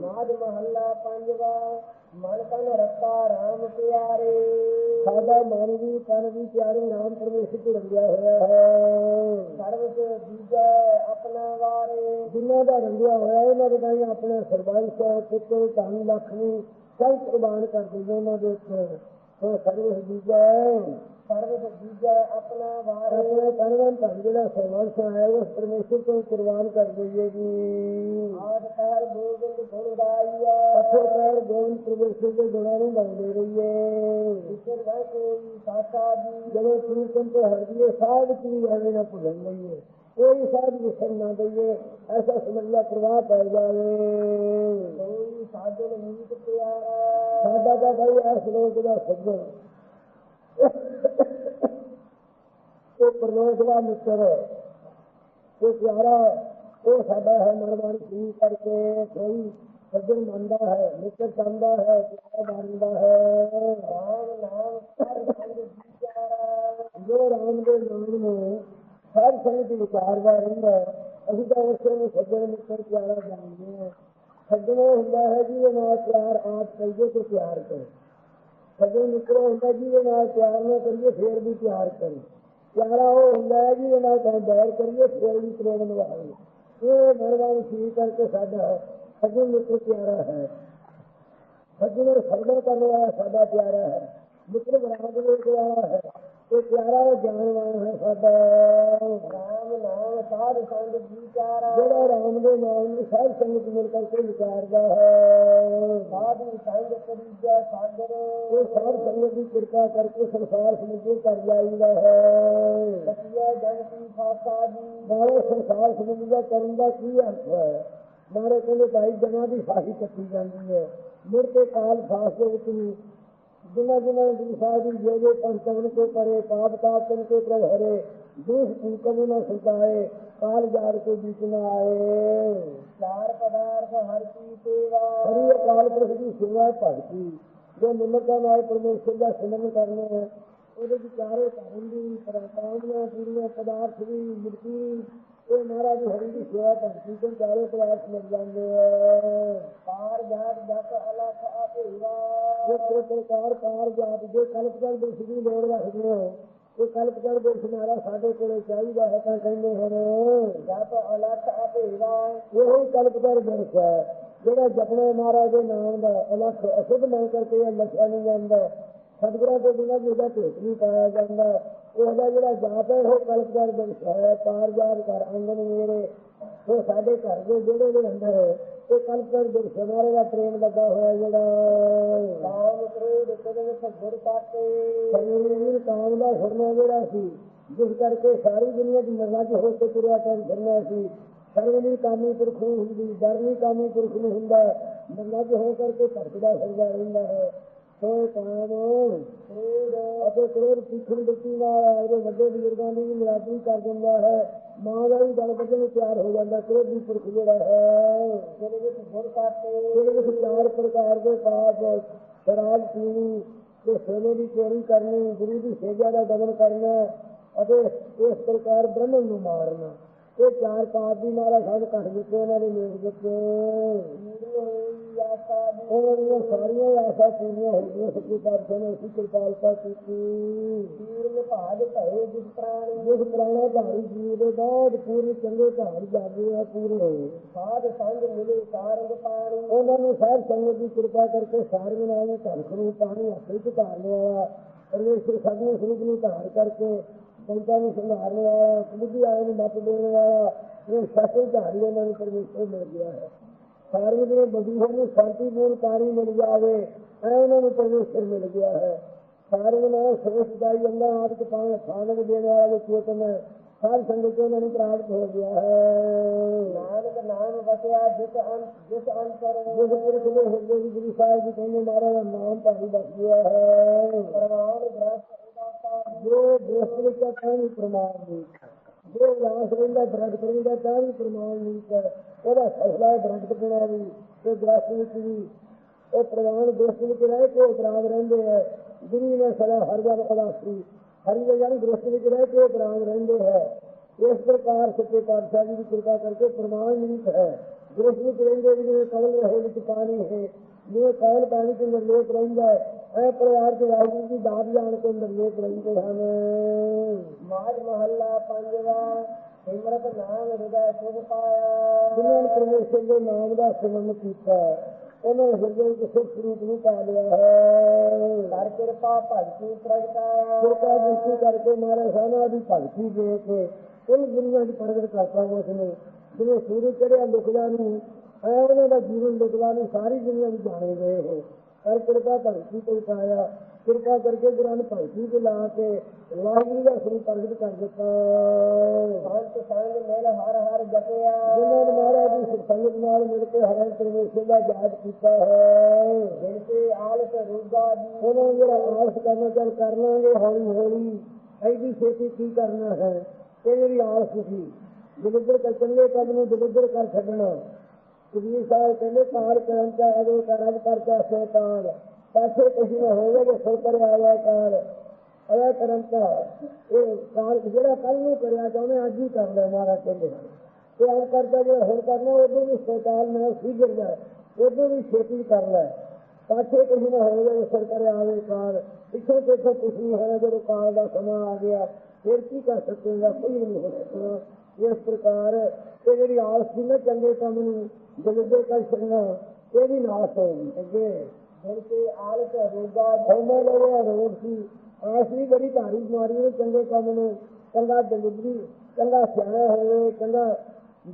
ਨਾਦ ਮਹੱਲਾ ਪੰਜਵਾ ਮਨ ਤਨ ਰਤਾ RAM ਪਿਆਰੇ। ਸਾਡਾ ਮਨ ਵੀ ਤਨ ਵੀ ਪਿਆਰੇ ਰਾਮ ਪਰਮੇਸ਼ਰ ਤੋਂ ਰੰਗਿਆ ਹੋਇਆ ਹੈ। ਸਰਬ ਤੇ ਦੀਜੈ ਆਪਣਾ ਵਾਰੇ। ਜਿਨ੍ਹਾਂ ਦਾ ਰੰਗਿਆ ਹੋਇਆ ਹੈ, ਦੇ ਤਾਂ ਆਪਣੇ ਸਰਬੰਸ ਪੁੱਤਰ ਧਨ ਲਖਮੀ ਸਭ ਕੁਰਬਾਨ ਕਰ ਦਿੰਦੇ ਉਹਨਾਂ ਦੇ ਉੱਤੇ ਉਹ ਸਰਵ ਜੀਜੈ ਸਰਬ ਤੇ ਦੀਜੈ ਆਪਣਾ ਵਾਰੇ। ਆਪਣੇ ਤਨਵਨ ਧਨ ਜਿਹੜਾ ਸਰਬੰਸ ਹੈ ਉਸ ਪਰਮੇਸ਼ਰ ਤੋਂ ਕੁਰਬਾਨ ਕਰ ਦਈਏ ਜੀ। ਆਦ ਕਹਿਰ ਗੋਬਿੰਦ ਗੁਣ ਗਾਈਐ ਅੱਛੇ ਪੈਰ ਗੋਬਿੰਦ ਪਰਮੇਸ਼ਰ ਦੇ ਗੁਣਾਂ ਨੂੰ ਗਾਉਂਦੇ ਰਹੀਏ ਵਿਚਰ ਵੈ ਕੋਈ ਸਾਚਾ ਜੀ। ਜਦੋਂ ਕੀਰਤਨ ਤੇ ਹਰਦੀਏ ਸਾਧ ਵੀ ਐਵੇਂ ਨਾ ਭੁੱਲਣ ਲਈਏ ਕੋਈ ਸਾਧ ਵਿਸਰ ਨਾ ਦਈਏ ਐਸਾ ਸਮਝਿਆ ਪ੍ਰਵਾਹ ਪੈ ਜਾਵੇ। ਕੋਈ ਸਾਜਨ ਮੀਤ ਪਿਆਰਾ ਸਾਡਾ ਤਾਂ ਭਾਈ ਇਸ ਲੋਕ ਦਾ ਸੱਜਣ। ਉਹ ਪਰਲੋਕ ਦਾ ਮਿੱਤਰ ਹੈ। ਉਹ ਪਿਆਰਾ ਉਹ ਸਾਡਾ ਹੈ ਮਨਵਾਨ ਕੀ ਕਰਕੇ ਕੋਈ ਸੱਜਣ ਮੰਨਦਾ ਹੈ, ਮਿੱਤਰ ਚਾਹੁੰਦਾ ਹੈ, ਪਿਆਰਾ ਮੰਨਦਾ ਹੈ। ਰਾਮ ਨਾਮ ਹਰ ਸੰਗ ਵਿਚਾਰਾ ਜੋ ਰਾਮ ਦੇ ਨਾਮ ਨੂੰ ਹਰ ਸੰਗ ਦੀ ਵਿਚਾਰਦਾ ਰਹਿੰਦਾ ਅਸੀਂ ਤਾਂ ਉਸੇ ਨੂੰ ਸੱਜਣ, ਮਿੱਤਰ, ਪਿਆਰਾ ਜਾਣਦੇ ਹਾਂ। ਸੱਜਣ ਹੁੰਦਾ ਹੈ ਜਿਹਦੇ ਨਾਲ ਪਿਆਰ ਆਪ ਕਰੀਏ ਤੇ ਪਿਆਰ ਕਰੇ। ਸੱਜਣ ਮਿੱਤਰ ਉਹ ਹੁੰਦਾ ਜਿਹਦੇ ਨਾਲ ਪਿਆਰ ਨਾ ਕਰੀਏ, ਫੇਰ ਵੀ ਪਿਆਰ ਕਰੇ। ਪਿਆਰਾ ਉਹ ਹੁੰਦਾ ਹੈ ਜਿਹਦੇ ਨਾਲ ਤਾਂ ਬੈਰ ਕਰੀਏ, ਫੇਰ ਵੀ ਪ੍ਰੇਮ ਨਿਭਾਏ ਇਹ ਮਰਵਾਨ ਸੀ ਕਰਕੇ ਸਾਡਾ ਸੱਜਣ ਮਿੱਤਰ ਪਿਆਰਾ ਹੈ। ਸੱਜਣ ਸਰਵਣ ਕਰਨ ਵਾਲਾ ਸਾਡਾ ਪਿਆਰਾ ਹੈ। ਮਿੱਤਰ ਬਰਾਬਰ ਦੇ ਪਿਆਰਾ ਹੈ। ਇਹ ਪਿਆਰਾ ਜਾਣ ਵਾਲਾ ਹੈ ਸਾਡਾ। ਨਾਮ ਸਾਧ ਸੰਗ ਵਿਚਾਰਾ ਜਿਹੜਾ ਰਾਮ ਦੇ ਨਾਮ ਨੂੰ ਸਾਧ ਸੰਗਤ ਮਿਲ ਕਰਕੇ ਵਿਚਾਰਦਾ ਹੈ ਸਾਧੂ ਸੰਗ ਕਰੀਜੈ ਸਾਗਰ ਉਹ ਸਾਧ ਸੰਗਤ ਦੀ ਕਿਰਪਾ ਕਰਕੇ ਸੰਸਾਰ ਸਮਝੇ ਕਰ ਜਾਈਦਾ ਹੈ ਸਤਿਆ ਜਨਤੀ ਫਾਸਾ ਜੀ ਨਾਲੇ ਸੰਸਾਰ ਸਮਝਦਾ ਕਰਨ ਦਾ ਕੀ ਅਰਥ ਹੈ ਨਾਲੇ ਕਹਿੰਦੇ ਭਾਈ ਜਨਾਂ ਦੀ ਫਾਹੀ ਕੱਟੀ ਜਾਂਦੀ ਹੈ ਮੁੜ ਕੇ ਕਾਲ ਫਾਸ ਦੇ ਵਿੱਚ ਵੀ ਜਿਨ੍ਹਾਂ ਜਿਨ੍ਹਾਂ ਨੇ ਗੁਰੂ ਸਾਹਿਬ ਦੀ ਜੇ ਜੇ ਪੰਚਮਨ ਕੋ ਕਰੇ ਪਾਪ ਤਾਪ ਤਨ ਕੇ ਪ੍ਰਭ ਹਰੇ ਦੂਸ ਕੂਕਨ ਨਾ ਸੁਤਾਏ ਕਾਲ ਜਾਰ ਕੇ बीच न ਆਏ ਚਾਰ ਪਦਾਰਥ ਹਰ ਕੀ ਸੇਵਾ ਹਰੀ ਅਕਾਲ ਪੁਰਖ ਦੀ ਸੇਵਾ ਭਗਤੀ ਜੋ ਨਿਮਰਤਾ ਨਾਲ ਪਰਮੇਸ਼ਰ ਦਾ ਸਿਮਰਨ ਕਰਨਾ ਹੈ ਉਹਦੇ ਵਿਚਾਰੇ ਧਰਮ ਦੀ ਪਰੰਪਰਾਵਾਂ ਪੂਰੀਆਂ ਪਦਾਰਥ ਦੀ ਮੁਕਤੀ ਇਹ ਮਹਾਰਾਜ ਹਰੀ ਦੀ ਸੇਵਾ ਭਗਤੀ ਤੋਂ ਚਾਰੇ ਪਦਾਰਥ ਮਿਲ ਜਾਂਦੇ ਹੈ ਪਾਰ ਜਾਤ ਜਪ ਅਲਖ ਅਭੇਵਾ ਇਹ ਕੋਈ ਪ੍ਰਕਾਰ ਕਾਰ ਜਾਤ ਜੋ ਕਲਪਕਾਰ ਦੇ ਸਿੱਧੀ ਲੋੜ ਰੱਖਦੇ ਹੋ ਇਹ ਕਲਪਕਾਰ ਦੇ ਸੁਨਾਰਾ ਸਾਡੇ ਕੋਲੇ ਚਾਹੀਦਾ ਹੈ ਤਾਂ ਕਹਿੰਦੇ ਹਨ ਜਪ ਅਲਖ ਅਭੇਵਾ ਇਹੋ ਕਲਪਕਾਰ ਦਰਸ ਹੈ ਜਿਹੜਾ ਜਪਣੇ ਮਹਾਰਾਜ ਦੇ ਨਾਮ ਦਾ ਅਲਖ ਅਸ਼ੁੱਧ ਨਾ ਕਰਕੇ ਇਹ ਲਖਿਆ ਨਹੀਂ ਜਾਂਦਾ। ਸਤਿਗੁਰਾਂ ਤੋਂ ਬਿਨਾਂ ਵੀ ਉਹਦਾ ਭੇਤ ਨਹੀਂ ਪਾਇਆ ਜਾਂਦਾ। ਉਹਦਾ ਜਿਹੜਾ ਜਾਪ ਹੈ ਉਹ ਕਲਪਕਾਰ ਦਰਸ ਹੈ ਪਾਰ ਜਾਤ ਕਰ ਅੰਗਨ ਮੇਰੇ ਉਹ ਸਾਡੇ ਘਰ ਦੇ ਜਿਹੜੇ ਦੇ ਅੰਦਰ ਇਹ ਕਲਪਕਾਰ ਦਰਸ ਹਮਾਰੇ ਦਾ ਪ੍ਰੇਮ ਲੱਗਾ ਹੋਇਆ ਜਿਹੜਾ। ਕਾਮ ਕ੍ਰੋਧ ਕਦਮ ਸਭਰ ਕਾਟੇ ਸਰੀਰ ਕਾਮ ਦਾ ਫਰਮਾ ਜਿਹੜਾ ਸੀ ਜਿਸ ਕਰਕੇ ਸਾਰੀ ਦੁਨੀਆ ਦੀ 'ਚ ਹੋ ਕੇ ਤੁਰਿਆ ਕਰ ਫਿਰਨਾ ਸੀ। ਸਰਵਨੀ ਕਾਮੀ ਪੁਰਖ ਨੂੰ ਹੁੰਦੀ ਡਰਨੀ ਕਾਮੀ ਪੁਰਖ ਨੂੰ ਹੁੰਦਾ। 'ਚ ਹੋ ਕਰਕੇ ਭਟਕਦਾ ਫਿਰਦਾ ਰਹਿੰਦਾ ਹੈ। ਸੋ ਕਾਮ ਅਤੇ ਕ੍ਰੋਧ ਪਿੱਛੇ ਬੱਤੀ ਨਾਲ ਇਹਦੇ ਵੱਡੇ ਬਜ਼ੁਰਗਾਂ ਦੀ ਨਿਰਾਦਰੀ ਕਰ ਦਿੰਦਾ ਹੈ। ਮਾਂ ਦਾ ਵੀ ਗਲ ਕੱਢਣ ਨੂੰ ਤਿਆਰ ਹੋ ਜਾਂਦਾ ਕ੍ਰੋਧੀ ਪੁਰਖ ਜਿਹੜਾ ਹੈ। ਵਿੱਚ ਜਿਹੜੇ ਵਿੱਚ ਚਾਰ ਪ੍ਰਕਾਰ ਦੇ ਪਾਪ ਸ਼ਰਾਬ ਪੀਣੀ ਤੇ ਸੋਨੇ ਦੀ ਚੋਰੀ ਕਰਨੀ ਗੁਰੂ ਦੀ ਸੇਵਾ ਦਾ ਦਮਨ ਕਰਨਾ ਅਤੇ ਇਸ ਪ੍ਰਕਾਰ ਬ੍ਰਹਮਣ ਨੂੰ ਮਾਰਨਾ। ਇਹ ਚਾਰ ਪਾਪ ਦੀ ਮਾਰਾ ਦਿੱਤੇ ਉਹਨਾਂ ਦੇ ਨੇਕ ਵਿੱਚ ਪੂਰੀ ਹੋਈ ਆਸਾ ਦੀ ਉਹਨਾਂ ਦੀਆਂ ਸਾਰੀਆਂ ਆਸਾਂ ਪੂਰੀਆਂ ਹੋ ਗਈਆਂ ਸੱਚੇ ਪਾਤਸ਼ਾਹ ਨੇ ਅਸੀਂ ਕਿਰਪਾਲਤਾ ਕੀਤੀ। ਪੀਰ ਨਿਭਾਜ ਭਏ ਜਿਸ ਪ੍ਰਾਣੀ ਜਿਸ ਪੁਰਾਣਾ ਧਾਰੀ ਜੀਵ ਦੇ ਬਾਅਦ ਪੂਰੇ ਚੰਗੇ ਧਾਰ ਜਾਗੇ ਆ ਪੂਰੇ ਸਾਧ ਸੰਗ ਮਿਲੇ ਸਾਰੰਗ ਪਾਣੀ। ਉਹਨਾਂ ਨੂੰ ਸਾਹਿਬ ਸੰਗਤ ਦੀ ਕਿਰਪਾ ਕਰਕੇ ਸਾਰੇ ਨਾਮ ਧਨ ਨੂੰ ਪਾਣੀ ਹੱਥੇ ਚ ਧਾਰਨ ਵਾਲਾ ਪਰਮੇਸ਼ਰ ਸਭਨੇ ਸਰੂਪ ਨੂੰ ਧਾਰ ਕਰਕੇ ਸੰਤਾਂ ਨੂੰ ਸੰਭਾਲਣ ਵਾਲਾ ਬੁੱਧੀ ਆਏ ਨੂੰ ਮਤ ਦੇਣ ਵਾਲਾ ਇਹ ਸੱਚੇ ਧਾਰੀ ਉਹਨਾਂ ਨੂੰ ਪਰਮੇਸ਼ਰ ਮਿਲ ਗਿਆ ਹੈ। ਸਾਰੇ ਜਿਹੜੇ ਬਦੀਹਾਂ ਨੂੰ ਸ਼ਾਂਤੀਪੂਰਨ ਪਾਣੀ ਮਿਲ ਜਾਵੇ ਐ ਉਹਨਾਂ ਨੂੰ ਪਰਮੇਸ਼ਰ ਮਿਲ ਗਿਆ ਹੈ। ਸਾਰੇ ਨੂੰ ਸੋਚ ਦਾਈ ਅੰਦਾ ਆਦਿ ਪਾਣੀ ਖਾਣਕ ਦੇਣ ਵਾਲਾ ਜੋ ਚੇਤਨ ਹੈ ਸਾਰ ਸੰਗਤ ਨੂੰ ਉਹਨਾਂ ਨੂੰ ਪ੍ਰਾਪਤ ਹੋ ਗਿਆ ਹੈ। ਨਾਨਕ ਨਾਮ ਵਸਿਆ ਜਿਸ ਅੰਤ ਜਿਸ ਅੰਤਰ ਜਿਸ ਪੁਰਖ ਦੇ ਹਿਰਦੇ ਵਿੱਚ ਗੁਰੂ ਸਾਹਿਬ ਜੀ ਕਹਿੰਦੇ ਮਹਾਰਾਜ ਦਾ ਨਾਮ ਭਾਈ ਬਸ ਗਿਆ ਹੈ। ਪ੍ਰਮਾਣ ਗ੍ਰਸਤ ਜੋ ਦੋਸਤ ਵਿੱਚ ਵੀ ਪ੍ਰਮਾਣ ਨਹੀਂ ਜੋ ਲਾਸ ਰਹਿੰਦਾ, ਦਰਦ ਰਹਿੰਦਾ ਤਾਂ ਵੀ ਪ੍ਰਮਾਣ ਨਹੀਂ ਹੈ ਉਹਦਾ ਫੈਸਲਾ ਹੈ ਪੁਣਾ ਵੀ, ਤੇ ਗ੍ਰਸਤ ਵਿੱਚ ਵੀ। ਉਹ ਪ੍ਰਮਾਣ ਦੋਸਤ ਵਿੱਚ ਰਹਿ ਕੇ ਉਪਰਾਮ ਰਹਿੰਦੇ ਹੈ ਗੁਰੂ ਨੇ ਸਦਾ ਹਰ ਜਨ ਉਦਾਸੀ ਹਰੀ ਦੇ ਜਨ ਗ੍ਰਸਤ ਵਿੱਚ ਰਹਿ ਕੇ ਉਪਰਾਮ ਰਹਿੰਦੇ ਹੈ ਇਸ ਪ੍ਰਕਾਰ ਸੱਚੇ ਪਾਤਸ਼ਾਹ ਜੀ ਦੀ ਕਿਰਪਾ ਕਰਕੇ ਪ੍ਰਮਾਣ ਨਹੀਂ ਹੈ। ਦੇਸ਼ ਵਿੱਚ ਰਹਿੰਦੇ ਵੀ ਜਿਵੇਂ ਕਮਲ ਰਹੇ ਵਿੱਚ ਪਾਣੀ ਹੈ, ਜਿਵੇਂ ਕਮਲ ਪਾਣੀ ਚ ਨਿਰਲੇਪ ਰਹਿੰਦਾ ਹੈ ਐ ਪਰਿਵਾਰ ਦੇ ਵਾਹਿਗੁਰੂ ਦੀ ਦਾਤ ਜਾਣ ਕੇ ਨਿਰਲੇਪ ਰਹਿੰਦੇ ਹਨ। ਮਾਜ ਮਹੱਲਾ ਪੰਜਵਾ ਸਿਮਰਤ ਨਾਮ ਹਿਰਦੈ ਸੁਖ ਪਾਇਆ। ਜਿਨ੍ਹਾਂ ਨੇ ਪਰਮੇਸ਼ਰ ਦੇ ਨਾਮ ਦਾ ਸਿਮਰਨ ਕੀਤਾ ਉਹਨਾਂ ਨੇ ਹਿਰਦੇ ਵਿੱਚ ਸੁਖ ਸਰੂਪ ਨੂੰ ਪਾ ਲਿਆ ਹੈ। ਕਰ ਕਿਰਪਾ ਭਗਤੀ ਪ੍ਰਗਟਾਇਆ। ਕਿਰਪਾ ਦ੍ਰਿਸ਼ਟੀ ਕਰਕੇ ਮਾਰੇ ਸਾਨਾ ਦੀ ਭਗਤੀ ਦੇ ਕੇ ਕੁੱਲ ਦੁਨੀਆ ਦੀ ਪ੍ਰਗਟ ਕਰਤਾ ਉਸ ਨੇ ਜਿਵੇਂ ਸੂਰਜ ਚੜਿਆ ਲੁਕਦਾ ਨੂੰ ਐ ਉਹਨਾਂ ਦਾ ਜੀਵਨ ਲੁਕਦਾ ਨੂੰ ਸਾਰੀ ਦੁਨੀਆ ਵਿੱਚ ਜਾਣੇ ਗਏ ਹੋ ਕਰ ਕਿਰਪਾ ਭਗਤੀ ਪਾਇਆ ਕਿਰਪਾ ਕਰਕੇ ਗੁਰਾਂ ਨੂੰ ਭਗਤੀ ਤੇ ਲਾ ਕੇ ਵਾਹਿਗੁਰੂ ਦਾ ਸਰੂਪ ਪ੍ਰਗਟ ਕਰ ਦਿੱਤਾ। ਸੰਤ ਸੰਗ ਮਿਲ ਹਰ ਹਰ ਜਪਿਆ। ਜਿਨ੍ਹਾਂ ਨੇ ਮਹਾਰਾਜ ਦੀ ਸੰਗਤ ਨਾਲ ਮਿਲ ਕੇ ਹਰਿ ਪਰਮੇਸ਼ਰ ਦਾ ਯਾਦ ਕੀਤਾ ਹੈ। ਦਿਲ ਤੇ ਆਲਸ ਰੂਗਾ ਜੀ। ਉਹਨਾਂ ਜਿਹੜਾ ਆਲਸ ਕਰਨਾ ਚੱਲ ਕਰ ਲਾਂਗੇ ਹੌਲੀ ਹੌਲੀ। ਐਡੀ ਛੇਤੀ ਕੀ ਕਰਨਾ ਹੈ? ਇਹ ਜਿਹੜੀ ਆਲਸ ਸੀ। ਦਲਿੱਦਰ ਕਰ ਚੰਗੇ ਕੰਮ ਨੂੰ ਦਲਿੱਦਰ ਕਰ ਛੱਡਣਾ। ਕਬੀਰ ਸਾਹਿਬ ਕਹਿੰਦੇ ਕਾਰ ਕਰਨ ਦਾ ਅਗੋ ਕਰਮ ਕਰਤਾ ਸ਼ੈਤਾਨ। ਪਾਛੇ ਕੁਛ ਨਾ ਹੋਵੇ ਕਿ ਸੁਰ ਕਰ ਆਇਆ ਕਾਰ ਅਇਆ ਕਰਨ ਦਾ ਇਹ ਕਾਰ ਜਿਹੜਾ ਕੱਲ ਨੂੰ ਕਰਿਆ ਚਾਹੁੰਦੇ ਅੱਜ ਹੀ ਕਰ ਲੈ ਮਾਰਾ ਕਹਿੰਦੇ। ਤੇ ਆ ਕਰਦਾ ਜਿਹੜਾ ਹੁਣ ਕਰਨਾ ਉਦੋਂ ਵੀ ਸ਼ੈਤਾਨ ਨਾਲ ਸਿਗਰਦਾ ਉਦੋਂ ਵੀ ਛੇਤੀ ਕਰ ਲੈ। ਪਾਛੇ ਕੁਝ ਨਾ ਹੋਵੇ ਸਰ ਕਰੇ ਆਵੇ ਕਾਰ ਪਿੱਛੇ ਪਿੱਛੇ ਕੁਝ ਨਹੀਂ ਹੋਣਾ ਜਦੋਂ ਕਾਲ ਦਾ ਸਮਾਂ ਆ ਗਿਆ, ਫਿਰ ਕੀ ਕਰ ਸਕੇਗਾ? ਕੋਈ ਨਹੀਂ ਹੋ ਸਕਦਾ ਇਸ ਪ੍ਰਕਾਰ ਇਹ ਜਿਹੜੀ ਆਸ ਸੀ ਨਾ ਚੰਗੇ ਕੰਮ ਨੂੰ ਜਲਦੇ ਕਰ ਛੱਡਣਾ ਇਹ ਵੀ ਨਾਸ ਹੋਊਗੀ ਅੱਗੇ। ਦਿਲ ਤੇ ਆਲਸ ਰੂਗਾ ਹੋਮੇ ਲੋਇਆ ਰੋਗ ਸੀ ਆਸ ਵੀ ਬੜੀ ਭਾਰੀ ਬਿਮਾਰੀ ਨੂੰ ਚੰਗੇ ਕੰਮ ਨੂੰ। ਚੰਗਾ ਦਲਿਦਰੀ ਚੰਗਾ ਸਿਆਣਾ ਹੋਵੇ ਚੰਗਾ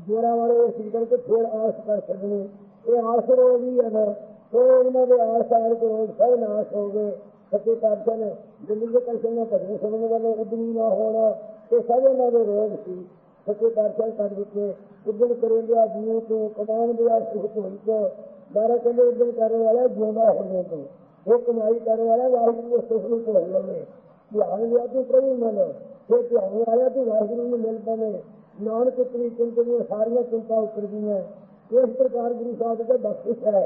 ਜੋਰਾ ਵਾਲੇ ਸੀ ਕਰਕੇ ਫਿਰ ਆਸ ਕਰ ਛੱਡਣੀ ਇਹ ਆਸ ਰੋਗ ਹੀ ਹੈ ਨਾ। ਸੋ ਇਹਨਾਂ ਦੇ ਆਸ ਆਰ ਕੇ ਰੋਗ ਸਭ ਨਾਸ਼ ਹੋ ਗਏ। ਸੱਚੇ ਪਾਤਸ਼ਾਹ ਨੇ ਦਿੱਲੀ ਦੇ ਕਲਸ਼ਨ ਨਾਲ ਭਜਨ ਸੁਣਨ ਵਾਲੇ ਉਦਮੀ ਨਾ ਹੋਣਾ ਇਹ ਸਭ ਇਹਨਾਂ ਦੇ ਰੋਗ ਸੀ। ਸੱਚੇ ਪਾਤਸ਼ਾਹ ਕਰ ਦਿੱਤੇ ਉਦਮ ਕਰੇ ਲਿਆ ਜੀਵ ਤੋਂ ਕਮਾਉਣ ਦੇ ਸੁਖ ਹੋਈ ਤੋਂ ਬਾਰਾ ਕਹਿੰਦੇ ਉਦਮ ਕਰਨ ਵਾਲਾ ਜਿਉਂਦਾ ਹੋ ਤੋਂ। ਇਹ ਕਮਾਈ ਕਰਨ ਵਾਲਾ ਵਾਹਿਗੁਰੂ ਦੇ ਸੁਖ ਨੂੰ ਭੁੱਲ ਲਵੇ ਧਿਆਨ ਲਿਆ ਤੂੰ ਪ੍ਰਭੂ ਮਨ। ਜੇ ਧਿਆਨ ਆਇਆ ਤੂੰ ਵਾਹਿਗੁਰੂ ਨੂੰ ਮਿਲ ਪਵੇ। ਨਾਨਕ ਉਤਰੀ ਚਿੰਤਾ ਦੀਆਂ ਸਾਰੀਆਂ ਚਿੰਤਾ ਉਤਰ ਇਸ ਪ੍ਰਕਾਰ ਗੁਰੂ ਸਾਹਿਬ ਦੇ ਬਖਸ਼ਿਸ਼ ਹੈ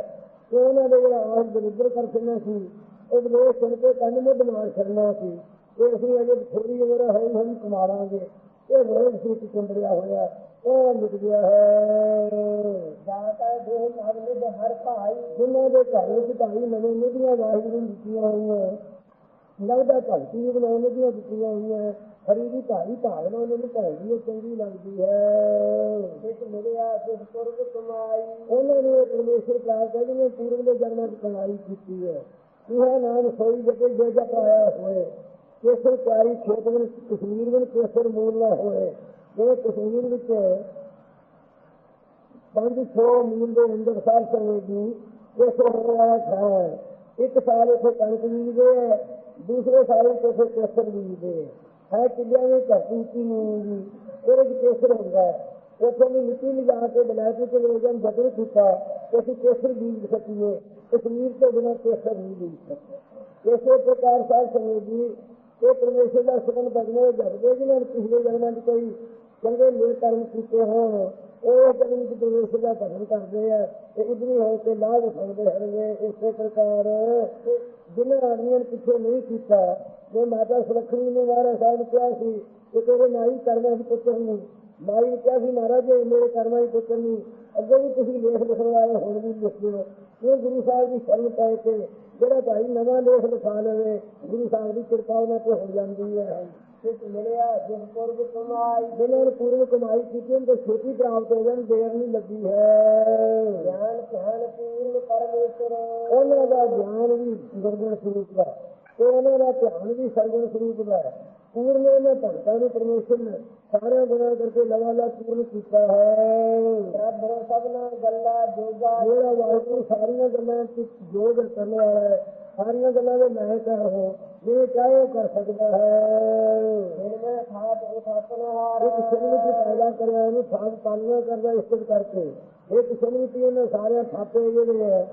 ਕਿ ਉਹਨਾਂ ਦੇ ਜਿਹੜਾ ਆਸ ਦਰਿਦਰ ਕਰ ਛੱਡਣਾ ਸੀ, ਉਪਦੇਸ਼ ਸੁਣ ਕੇ ਕੰਨ ਮੁੱਢ ਮਾਰ ਛੱਡਣਾ ਸੀ। ਤੇ ਅਸੀਂ ਅਜੇ ਥੋੜੀ ਉਮਰ ਹੈ ਹੌਲੀ ਕਮਾਵਾਂਗੇ ਇਹ ਰੋਗ ਸੀ ਕਿ ਹੋਇਆ ਉਹ ਮਿਟ ਗਿਆ ਹੈ। ਦਾਤਾ ਦੇਹ ਸਭ ਨਿਧ ਹਰ ਭਾਈ, ਜਿਨ੍ਹਾਂ ਦੇ ਘਰ ਵਿੱਚ ਭਾਈ ਨਵੇਂ ਨਿਧੀਆਂ ਵਾਹਿਗੁਰੂ ਦਿੱਤੀਆਂ ਹੋਈਆਂ। ਲੱਗਦਾ ਭਗਤੀ ਵੀ ਬਣਾਉਣ ਦੀਆਂ ਦਿੱਤੀਆਂ ਹੋਈਆਂ। ਹਰੀ ਦੀ ਭਾਰੀ ਭਾਵਨਾ ਉਹਨਾਂ ਭਾਈ ਚੰਗੀ ਲੱਗਦੀ ਹੈ। ਜਿਸ ਮਿਲਿਆ ਜਿਸ ਪੁਰਬ ਕਮਾਈ। ਉਹਨਾਂ ਨੇ ਪਰਮੇਸ਼ਰ ਪ੍ਰਾਪਤ ਹੈ ਜਿਹਨੇ ਪੂਰਬ ਦੇ ਜਨਮਾਂ ਦੀ ਕਮਾਈ ਕੀਤੀ ਹੈ। ਇਹ ਨਾਮ ਸੋਈ ਜਪੇ, ਜੇ ਜਪ ਆਇਆ ਹੋਏ। ਕੇਸਰ ਪਿਆਰੀ ਖੇਤ ਵਿੱਚ, ਕਸ਼ਮੀਰ ਵਿੱਚ ਕੇਸਰ ਮੂਲ ਨਾ ਹੋਏ। ਜਿਵੇਂ ਕਸ਼ਮੀਰ ਵਿੱਚ ਪੰਜ ਮੀਲ ਦੇ ਅੰਦਰ ਸਾਲ ਸੰਵੇਦੀ ਕੇਸਰ ਹੋਣ ਵਾਲਾ ਹੈ। ਇੱਕ ਸਾਲ ਇੱਥੇ ਕਣਕ ਬੀਜਦੇ ਹੈ ਦੂਸਰੇ ਸਾਲ ਇੱਥੇ ਕੇਸਰ ਬੀਜਦੇ ਹੈ ਕਿੱਲਿਆਂ ਦੀ ਧਰਤੀ ਉੱਚੀ ਨਹੀਂ ਹੁੰਦੀ ਵਿੱਚ ਕੇਸਰ ਹੁੰਦਾ ਹੈ। ਉੱਥੇ ਵੀ ਮਿੱਟੀ ਲਿਜਾ ਕੇ ਬਲੈਤੀ ਤੇ ਲੈ ਜਾਣ ਕੀਤਾ ਕਿ ਅਸੀਂ ਕੇਸਰ ਬੀਜ ਸਕੀਏ। ਕਸ਼ਮੀਰ ਤੋਂ ਬਿਨਾਂ ਕੇਸਰ ਨਹੀਂ ਬੀਜ ਸਕਦੇ। ਇਸੇ ਪ੍ਰਕਾਰ ਸਾਧ ਸੰਗਤ ਜੀ ਇਹ ਪਰਮੇਸ਼ਰ ਦਾ ਸੁਖਨ ਬਗਨੇ ਜਗਦੇ ਜਿਨ੍ਹਾਂ ਨੇ ਪਿਛਲੇ ਜਨਮਾਂ 'ਚ ਕੋਈ ਚੰਗੇ ਨੇਕ ਕਰਮ ਕੀਤੇ ਹੋਣ, ਉਹ ਜਨਮ ਵਿੱਚ ਪਰਮੇਸ਼ਰ ਦਾ ਭਜਨ ਕਰਦੇ ਆ ਤੇ ਉਦਮੀ ਹੋ ਕੇ ਲਾਭ ਉਠਾਉਂਦੇ ਹਨਗੇ ਇਸੇ ਪ੍ਰਕਾਰ ਜਿਨ੍ਹਾਂ ਆਦਮੀਆਂ ਨੇ ਪਿੱਛੇ ਨਹੀਂ ਕੀਤਾ ਜੇ ਮਾਤਾ ਸੁਲੱਖਣੀ ਨੇ ਮਹਾਰਾਜ ਸਾਹਿਬ ਨੂੰ ਕਿਹਾ ਸੀ ਕਿ ਤੇਰੇ ਨਾਈ ਕਰਮਾਂ ਦੀ ਪੁੱਤਰ ਨੂੰ ਮਾਈ ਨੇ ਕਿਹਾ ਸੀ, ਮਹਾਰਾਜ ਮੇਰੇ ਕਰਮਾਂ ਦੀ ਪੁੱਤਰ ਨੂੰ ਅੱਗੇ ਵੀ ਤੁਸੀਂ ਲੇਖ ਲਿਖਣ ਵਾਲੇ ਹੁਣ ਵੀ ਲਿਖਦੇ ਹੋ ਇਹ ਗੁਰੂ ਸਾਹਿਬ ਦੀ ਸ਼ਰਨ ਪੈ ਕੇ ਜਿਹੜਾ ਭਾਈ ਨਵਾਂ ਲੇਖ ਲਿਖਾ ਲਵੇ ਗੁਰੂ ਸਾਹਿਬ ਦੀ ਕਿਰਪਾ ਉਹਨਾਂ ਤੇ ਹੋ ਜਾਂਦੀ ਹੈ। ਜਿਸ ਮਿਲਿਆ ਜਿਸ ਪੁਰਬ ਕਮਾਈ ਜਿਨ੍ਹਾਂ ਨੇ ਪੂਰਵ ਕਮਾਈ ਕੀਤੀ ਉਹਨਾਂ ਛੇਤੀ ਪ੍ਰਾਪਤ ਹੋ ਜਾਣ ਦੇਰ ਨਹੀਂ ਲੱਗੀ ਹੈ। ਗਿਆਨ ਧਿਆਨ ਪੂਰਨ ਪਰਮੇਸ਼ਰ। ਉਹਨਾਂ ਦਾ ਗਿਆਨ ਵੀ ਗੁਰਗੁਣ ਸਰੂਪ ਦਾ ਤੇ ਉਹਨਾਂ ਦਾ ਧਿਆਨ ਵੀ ਸਰਗੁਣ ਸਰੂਪ ਦਾ ਹੈ। ਪੂਰਨ ਉਹਨਾਂ ਭਗਤਾਂ ਨੂੰ ਪਰਮੇਸ਼ਰ ਨੇ ਸਾਰਿਆਂ ਗੁਣਾਂ ਕਰਕੇ ਲਗਾਤਾਰ ਪੂਰਨ ਕੀਤਾ ਹੈ। ਰੱਬ ਸਭਨਾ ਗੱਲਾਂ ਜੋਗਾ। ਮੇਰਾ ਵਾਹਿਗੁਰੂ ਸਾਰੀਆਂ ਗੱਲਾਂ ਵਿੱਚ ਜੋਗ ਕਰਨ ਵਾਲਾ ਹੈ। ਸਾਰੀਆਂ ਗੱਲਾਂ ਦੇ ਮੈਂ ਕਰ ਹੋ ਜਿਵੇਂ ਚਾਹੇ ਕਰ ਸਕਦਾ ਹੈ। ਮੈਂ ਥਾਪ ਉਠਾਤਨ ਹਾਰ ਇੱਕ ਵਿੱਚ ਪੈਦਾ ਕਰਿਆ ਉਹਨੂੰ ਸਾਧ ਪਾਲਣਾ ਕਰਦਾ ਇਸਤ ਕਰਕੇ। ਇੱਕ ਸ਼ਰਨ ਵਿੱਚ ਇਹਨਾਂ ਸਾਰਿਆਂ ਥਾਪੇ ਜਿਹੜੇ ਹੈ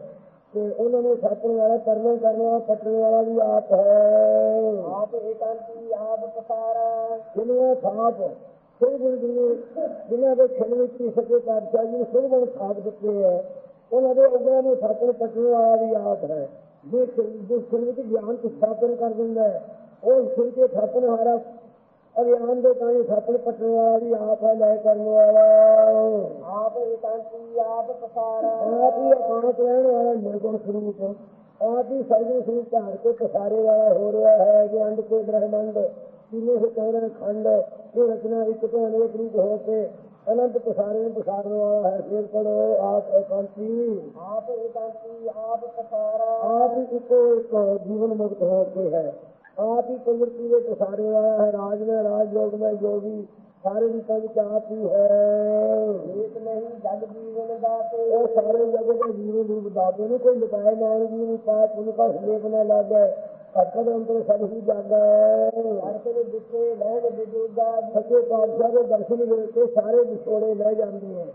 ਤੇ ਉਹਨਾਂ ਨੂੰ ਥਾਪਣ ਵਾਲਾ ਕਰਨਾ ਕਰਨ ਵਾਲਾ ਪੱਟਣ ਵਾਲਾ ਵੀ ਆਪ ਹੈ। ਆਪ ਇਕਾਂਤੀ ਆਪ ਪਸਾਰਾ। ਜਿਹਨਾਂ ਥਾਪ ਸਿਰ ਗੁਣ ਜਿਹਨੇ ਜਿਨ੍ਹਾਂ ਦੇ ਖਿਲ ਵਿੱਚ ਹੀ ਸਕੇ ਪਾਤਸ਼ਾਹ ਜੀ ਨੇ ਸਿਰ ਗੁਣ ਥਾਪ ਦਿੱਤੇ ਹੈ। ਉਹਨਾਂ ਦੇ ਉਗਰਾਂ ਨੂੰ ਥਾਪਣ ਪੱਟਣ ਵਾਲਾ ਵੀ ਆਪ ਹੈ। ਜੇ ਜਿਸ ਖਿਲ ਵਿੱਚ ਗਿਆਨ ਸਥਾਪਨ ਕਰ ਦਿੰਦਾ ਹੈ ਉਹ ਸਿਰ ਕੇ ਥਾਪਣ ਹਾਰਾ ਅਭਿਆਨ ਦੇ ਕਾਣੀ ਸੱਪੜ ਪੱਟਣ ਵਾਲਾ ਵੀ ਆਪ ਹੈ ਲੈ ਕਰਨ ਵਾਲਾ। ਆਪ ਇਕਾਂਤੀ ਆਪ ਪਸਾਰਾ। ਆਪ ਹੀ ਅਕਾਂਤ ਰਹਿਣ ਵਾਲਾ ਨਿਰਗੁਣ ਸਰੂਪ ਆਪ ਹੀ ਸਰਗੁਣ ਸਰੂਪ ਧਾਰ ਕੇ ਪਸਾਰੇ ਵਾਲਾ ਹੋ ਰਿਹਾ ਹੈ ਜੇ ਅੰਡ ਕੇ ਬ੍ਰਹਮੰਡ ਤਿੰਨੇ ਸੇ ਕਹਿਣ ਖੰਡ ਇਹ ਰਚਨਾ ਇੱਕ ਤੋਂ ਅਨੇਕ ਰੂਪ ਹੋ ਕੇ ਅਨੰਤ ਪਸਾਰੇ ਨੂੰ ਪਸਾਰਨ ਵਾਲਾ ਹੈ। ਫਿਰ ਪੜੋ ਆਪ ਇਕਾਂਤੀ। ਆਪ ਇਕਾਂਤੀ ਆਪ ਪਸਾਰਾ। ਆਪ ਹੀ ਇੱਕੋ ਇੱਕ ਜੀਵਨ ਮੁਕਤ ਹੋ ਕੇ ਹੈ। ਆਪ ਹੀ ਕੁਦਰਤੀ ਦੇ ਪਸਾਰੇ ਵਾਲਾ ਹੈ ਰਾਜ में ਰਾਜ ਯੋਗ में ਜੋਗੀ ਸਾਰੇ ਰੂਪਾਂ ਵਿੱਚ ਆਪ ਹੀ ਹੈ। ਇੱਕ ਨਹੀਂ ਜਗ ਜੀਵਨ ਦਾਤੇ ਇਹ ਸਾਰੇ ਜਗਤ ਦੇ ਜੀਵਨ ਰੂਪ ਦਾਤੇ ਨੂੰ ਕੋਈ ਲੁਕਾਏ ਨਾਮ ਜੀ ਨਹੀਂ ਪਾਇਆ ਤੁਮ ਕਾ ਸਲੇਪ ਨਾ ਲਾਗੇ ਅਕਦ ਅੰਦਰ ਸਭ ਹੀ ਜਾਗਾ ਅਰਥ ਦੇ ਦਿੱਤੇ ਲੈਣ ਵਿਜੂਦਾ ਸੱਚੇ ਪਾਤਸ਼ਾਹ ਦੇ ਦਰਸ਼ਨ ਵੇਖ ਕੇ ਸਾਰੇ ਵਿਛੋੜੇ ਲੈ ਜਾਂਦੇ ਹੈ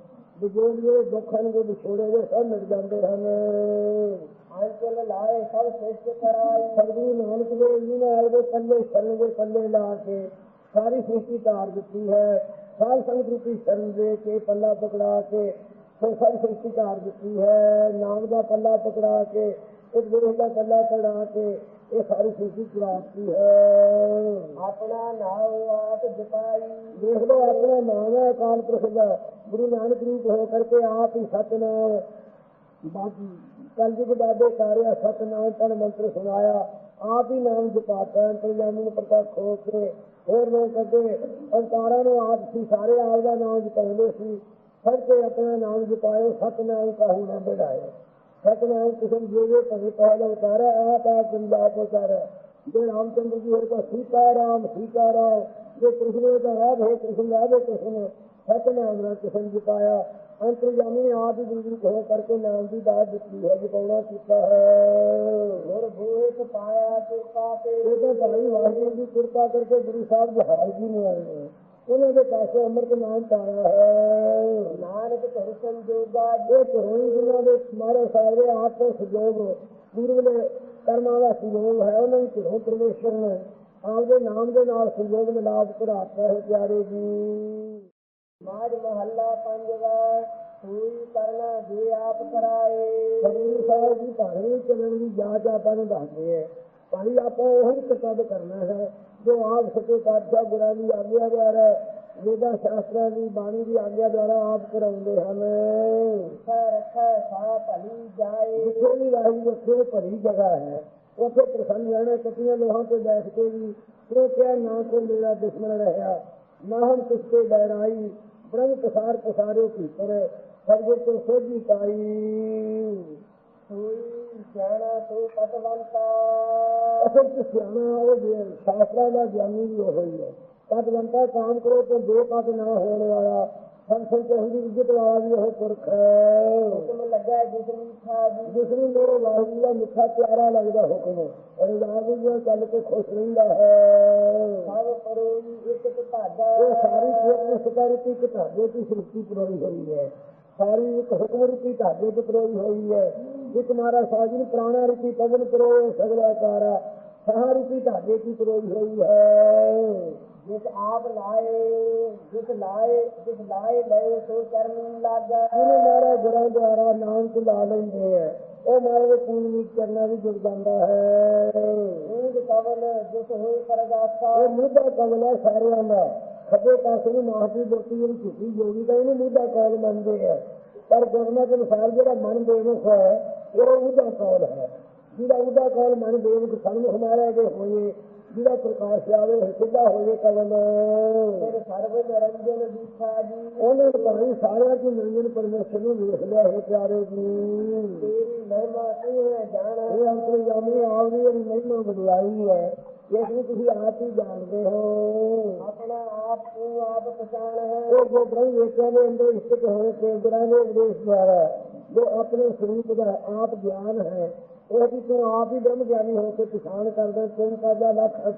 ਵਿਜੋਲੀਏ ਦੁੱਖਾਂ ਦੇ ਵਿਛੋੜੇ ਦੇ ਸਭ ਮਿਟ ਜਾਂਦੇ ਹਨ। ਲਾਏ ਸਭ ਸ੍ਰਿਸ਼ਟ ਕਰਾਈ ਸਤਿਗੁਰੂ ਨਾਨਕ ਨੇ ਆਏ ਦੇ ਪੱਲੇ ਸ਼ਰਨ ਦੇ ਪੱਲੇ ਲਾ ਕੇ ਸਾਰੀ ਸ੍ਰਿਸ਼ਟੀ ਧਾਰ ਦਿੱਤੀ ਹੈ। ਸਾਧ ਸੰਗਤ ਰੂਪੀ ਸ਼ਰਨ ਦੇ ਕੇ ਪੱਲਾ ਪਕੜਾ ਕੇ ਫਿਰ ਸਾਰੀ ਸ੍ਰਿਸ਼ਟੀ ਧਾਰ ਦਿੱਤੀ ਹੈ। ਨਾਮ ਦਾ ਪੱਲਾ ਪਕੜਾ ਕੇ ਇੱਕ ਦੇਸ਼ ਦਾ ਪੱਲਾ ਪਕੜਾ ਕੇ ਇਹ ਸਾਰੀ ਸ੍ਰਿਸ਼ਟੀ ਚਲਾਤੀ ਹੈ। ਆਪਣਾ ਨਾਮ ਆਪ ਜਪਾਈ। ਦੇਖ ਲਓ ਆਪਣਾ ਨਾਮ ਹੈ ਅਕਾਲ ਪੁਰਖ ਦਾ। ਗੁਰੂ ਨਾਨਕ ਰੂਪ ਹੋ ਕਰਕੇ ਆਪ ਹੀ ਸਤਨਾਮ। ਬਾਕੀ ਕਲਯੁਗ ਬਾਬੇ ਕਾਰਿਆ ਸਤਨਾਮ ਪੜ ਮੰਤਰ ਸੁਣਾਇਆ। ਆਪ ਹੀ ਨਾਮ ਜਪਾਤਾ ਅੰਤਰਜਾਮੀ ਨੂੰ ਪ੍ਰਤੱਖ ਹੋ ਕੇ ਹੋਰ ਲੋਕ ਕਹਿੰਦੇ ਅੰਤਾਰਾਂ ਨੂੰ ਆਪ ਸੀ, ਸਾਰੇ ਆਪ ਦਾ ਨਾਮ ਜਪਾਉਂਦੇ ਸੀ। ਫਿਰ ਕੇ ਆਪਣਾ ਨਾਮ ਜਪਾਇਓ, ਸਤਨਾਮ ਕਾਹੂ ਨਾ ਬਿੜਾਇਓ। ਸਤਨਾਮ ਕਿਸਮ ਜੀਵੇ ਭਗਤ ਪਹਿਲਾ ਉਤਾਰਾ ਆਪ ਆਪ ਪੰਜਾਬ ਉਤਾਰਾ ਜੇ ਰਾਮਚੰਦਰ ਜੀ ਹੋਰ ਕੋ ਸੀਤਾ ਰਾਮ ਸੀਤਾ ਰਾਮ। ਜੇ ਕ੍ਰਿਸ਼ਨ ਦਾ ਰਾਮ, ਹੈ ਕ੍ਰਿਸ਼ਨ ਰਾਮ ਹੈ ਕ੍ਰਿਸ਼ਨ, ਸਤਨਾਮ ਨਾਲ ਕਿਸਮ ਜਪਾਇਆ। ਅੰਤਰਜਾਮੀ ਆਪ ਹੀ ਗੁਰੂ ਹੋ ਕਰਕੇ ਨਾਮ ਦੀ ਦਾਤ ਦਿੱਤੀ ਹੈ ਜਪਾਉਣਾ ਕੀਤਾ ਹੈ। ਗੁਰ ਭੂਤ ਪਾਇਆ ਕਿਰਪਾ ਤੇ। ਇਹ ਤਾਂ ਭਾਈ ਵਾਹਿਗੁਰੂ ਦੀ ਕਿਰਪਾ ਕਰਕੇ ਗੁਰੂ ਸਾਹਿਬ ਜਹਾਜ਼ ਜੀ ਨੂੰ ਆਏ ਨੇ। ਉਹਨਾਂ ਦੇ ਪਾਸੇ ਅੰਮ੍ਰਿਤ ਨਾਮ ਪਾਇਆ ਹੈ। ਨਾਨਕ ਧਰ ਸੰਜੋਗਾ ਇਹ ਧਰੋਈ ਜਿਨ੍ਹਾਂ ਦੇ ਮਾਰੇ ਸਾਰੇ ਆਪ ਤੋਂ ਸਹਿਯੋਗ ਪੂਰਵ ਦੇ ਕਰਮਾਂ ਦਾ ਸਹਿਯੋਗ ਹੈ ਉਹਨਾਂ ਨੂੰ ਧਰੋਂ ਪਰਮੇਸ਼ਰ ਨੇ ਆਪਦੇ ਨਾਮ ਦੇ ਨਾਲ ਸਹਿਯੋਗ ਮਿਲਾਪ ਕਰਾਤਾ ਹੈ ਪਿਆਰੇ ਜੀ। ਮਾਜ ਮਹੱਲਾ ਪੰਜਵਾ ਸੂਈ ਕਰਨਾ ਜੇ ਆਪ ਕਰਾਏ। ਸਤਿਗੁਰੂ ਸਾਹਿਬ ਜੀ ਭਾਵੇਂ ਚੱਲਣ ਦੀ ਜਾਂਚ ਆਪਾਂ ਨੂੰ ਦੱਸਦੇ ਹੈ। ਭਾਈ ਆਪਾਂ ਉਹੀ ਕਿਤਾਬ ਕਰਨਾ ਹੈ ਜੋ ਆਪ ਸੱਚੇ ਪਾਤਸ਼ਾਹ ਗੁਰਾਂ ਦੀ ਆਗਿਆ ਦੁਆਰਾ ਵੇਦਾਂ ਸ਼ਾਸਤਰਾਂ ਦੀ ਬਾਣੀ ਦੀ ਆਗਿਆ ਦੁਆਰਾ ਆਪ ਕਰਾਉਂਦੇ ਹਨ। ਰੱਖੈ ਸਾ ਭਲੀ ਜਾਏ। ਜਿੱਥੇ ਵੀ ਵਾਹੀ ਉੱਥੇ ਭਰੀ ਜਗ੍ਹਾ ਹੈ। ਉੱਥੇ ਪ੍ਰਸੰਨ ਰਹਿਣਾ ਕੱਟੀਆਂ ਲੋਹਾਂ ਤੇ ਬੈਠ ਕੇ ਵੀ ਕਿਉਂ ਕਿਹਾ ਨਾ ਕੋਈ ਮੇਰਾ ਦੁਸ਼ਮਣ ਰਹਿਆ ਨਾ ਹਮ ਕਿਸਕੇ ਬੈਰਾਈ ਬ੍ਰਹਮ ਪ੍ਰਸਾਰ ਪ੍ਰਸਾਰਿਓ ਭੀਤਰ ਸਰਗੁਰ ਤੋਂ ਸੋਝੀ ਪਾਈ। ਸੂਈ ਜਾਣਾ ਤੂੰ ਪਤਵੰਤਾ ਅਸਲ ਸਿਆਣਾ ਉਹ ਜੇ ਸ਼ਾਸਤਰਾਂ ਦਾ ਗਿਆਨੀ ਵੀ ਉਹ ਹੀ ਬੰਤਾ ਕਾਮ ਕਰੋ ਤੇ ਦੋ ਪਦ ਨਾ ਹੋਣ ਵਾਲਾ ਸੰਸਨ ਤੇ ਹੁੰਦੀ ਇੱਜ਼ਤ ਵਾਲਾ ਵੀ ਉਹ ਪੁਰਖ ਹੈ। ਹੁਕਮ ਲੱਗਾ ਜਿਸ ਮੀਠਾ ਜੀ ਜਿਸ ਨੂੰ ਮੇਰੇ ਵਾਹਿਗੁਰੂ ਦਾ ਮਿੱਠਾ ਪਿਆਰਾ ਲੱਗਦਾ ਹੁਕਮ। ਰਜ਼ਾਦ ਜੀ ਚੱਲ ਕੇ ਖੁਸ਼ ਰਹਿੰਦਾ ਹੈ। ਸਭ ਪਰੋਈ ਇੱਕ ਧਾਗਾ। ਇਹ ਸਾਰੀ ਸਕਾਰਤੀ ਇੱਕ ਧਾਗੇ ਦੀ ਸ੍ਰਿਸ਼ਟੀ ਪਰੋਈ ਹੋਈ ਹੈ। ਸਾਰੀ ਇੱਕ ਹੁਕਮ ਰੂਪੀ ਧਾਗੇ ਤੇ ਪਰੋਈ ਹੋਈ ਹੈ। ਇੱਕ ਮਹਾਰਾਜ ਸਾਜਨ ਪ੍ਰਾਣਾ ਰੂਪੀ ਪਵਨ ਪਰੋਏ ਸਗਲਾ ਕਾਰਾ ਸਾਹ ਕੀ ਧਾਗੇ ਦੀ ਪਰੋਈ ਹੋਈ ਹੈ? ਜਿਸ ਆਪ ਲਾਏ, ਜਿਸ ਲਾਏ ਜਿਸ ਲਾਏ ਲਏ, ਸੋ ਚਰਨ ਲਾਗਾ। ਜਿਹਨੂੰ ਮਹਾਰਾਜ ਗੁਰਾਂ ਦੁਆਰਾ ਨਾਮ ਤੋਂ ਲਾ ਲੈਂਦੇ ਹੈ ਉਹ ਮਹਾਰਾਜ ਦੇ ਪੂਰਨ ਕਰਨਾ ਵੀ ਜੁੜ ਜਾਂਦਾ ਹੈ। ਊਂਦ ਕਵਲ ਜਿਸ ਹੋਏ ਪਰਗਾਸਾ। ਇਹ ਮੁੱਦਾ ਕਮਲ ਹੈ ਸਾਰਿਆਂ ਦਾ। ਖੱਬੇ ਪਾਸੇ ਨੂੰ ਮਾਹੀ ਬੋਤੀ ਜਿਹੜੀ ਝੂਠੀ ਜੋਗੀ ਦਾ ਇਹਨੂੰ ਮੁੱਦਾ ਕੌਲ ਮੰਨਦੇ ਆ। ਪਰ ਗੁਰਮਤਿ ਦੇ ਅਨੁਸਾਰ ਜਿਹੜਾ ਮਨ ਬੇਮੁਖ ਹੈ, ਉਹ ਉਹਦਾ ਕੌਲ ਹੈ। ਜਿਹੜਾ ਉਹਦਾ ਕੌਲ ਮਨ ਬੇਮੁਖ ਸਨਮੁਖ ਮਾਰਿਆ ਦੇ ਹੋਏ ਜਿਹਦਾ ਪ੍ਰਕਾਸ਼ ਆਵੇ ਸਿੱਧਾ ਹੋਏ ਫਿਰ ਸਰਬ ਨਿਰੰਜਨ ਦੀਖਾ ਜੀ। ਉਹਨੇ ਭਾਈ ਸਾਰਿਆਂ ਦੀ ਨਿਰੰਜਨ ਪਰਮੇਸ਼ਰ ਨੂੰ ਵੇਖ ਲਿਆ ਹੈ ਪਿਆਰੇ ਜੀ। ਤੇਰੀ ਮਹਿਮਾ ਤੂੰ ਹੈ ਜਾਣਾ? ਇਹ ਅੰਤਰਜਾਮੀ ਆਪਦੀ ਜਿਹੜੀ ਮਹਿਮਾ ਬਦਲਾਈ ਹੈ ਇਸ ਨੂੰ ਤੁਸੀਂ ਆਪ ਹੀ ਜਾਣਦੇ ਹੋ। ਆਪਣਾ ਆਪ ਤੂੰ ਆਪ ਪਛਾਣ ਹੈ। ਉਹ ਜੋ ਬ੍ਰਹਮ ਵੇਖਿਆ ਦੇ ਅੰਦਰ ਸਥਿਤ ਹੋਏ ਕੇ ਗੁਰਾਂ ਦੇ ਉਪਦੇਸ਼ ਦੁਆਰਾ ਜੋ ਆਪਣੇ ਸਰੂਪ ਦਾ ਆਪ ਗਿਆਨ ਹੈ ਉਹ ਵੀ ਤੂੰ ਆਪ ਹੀ ਬ੍ਰਹਮ ਗਿਆਨੀ ਹੋ ਕੇ ਪਛਾਣ ਕਰਦਾ ਤੂੰ ਕਾਜਾ ਲੱਖ ਅਸ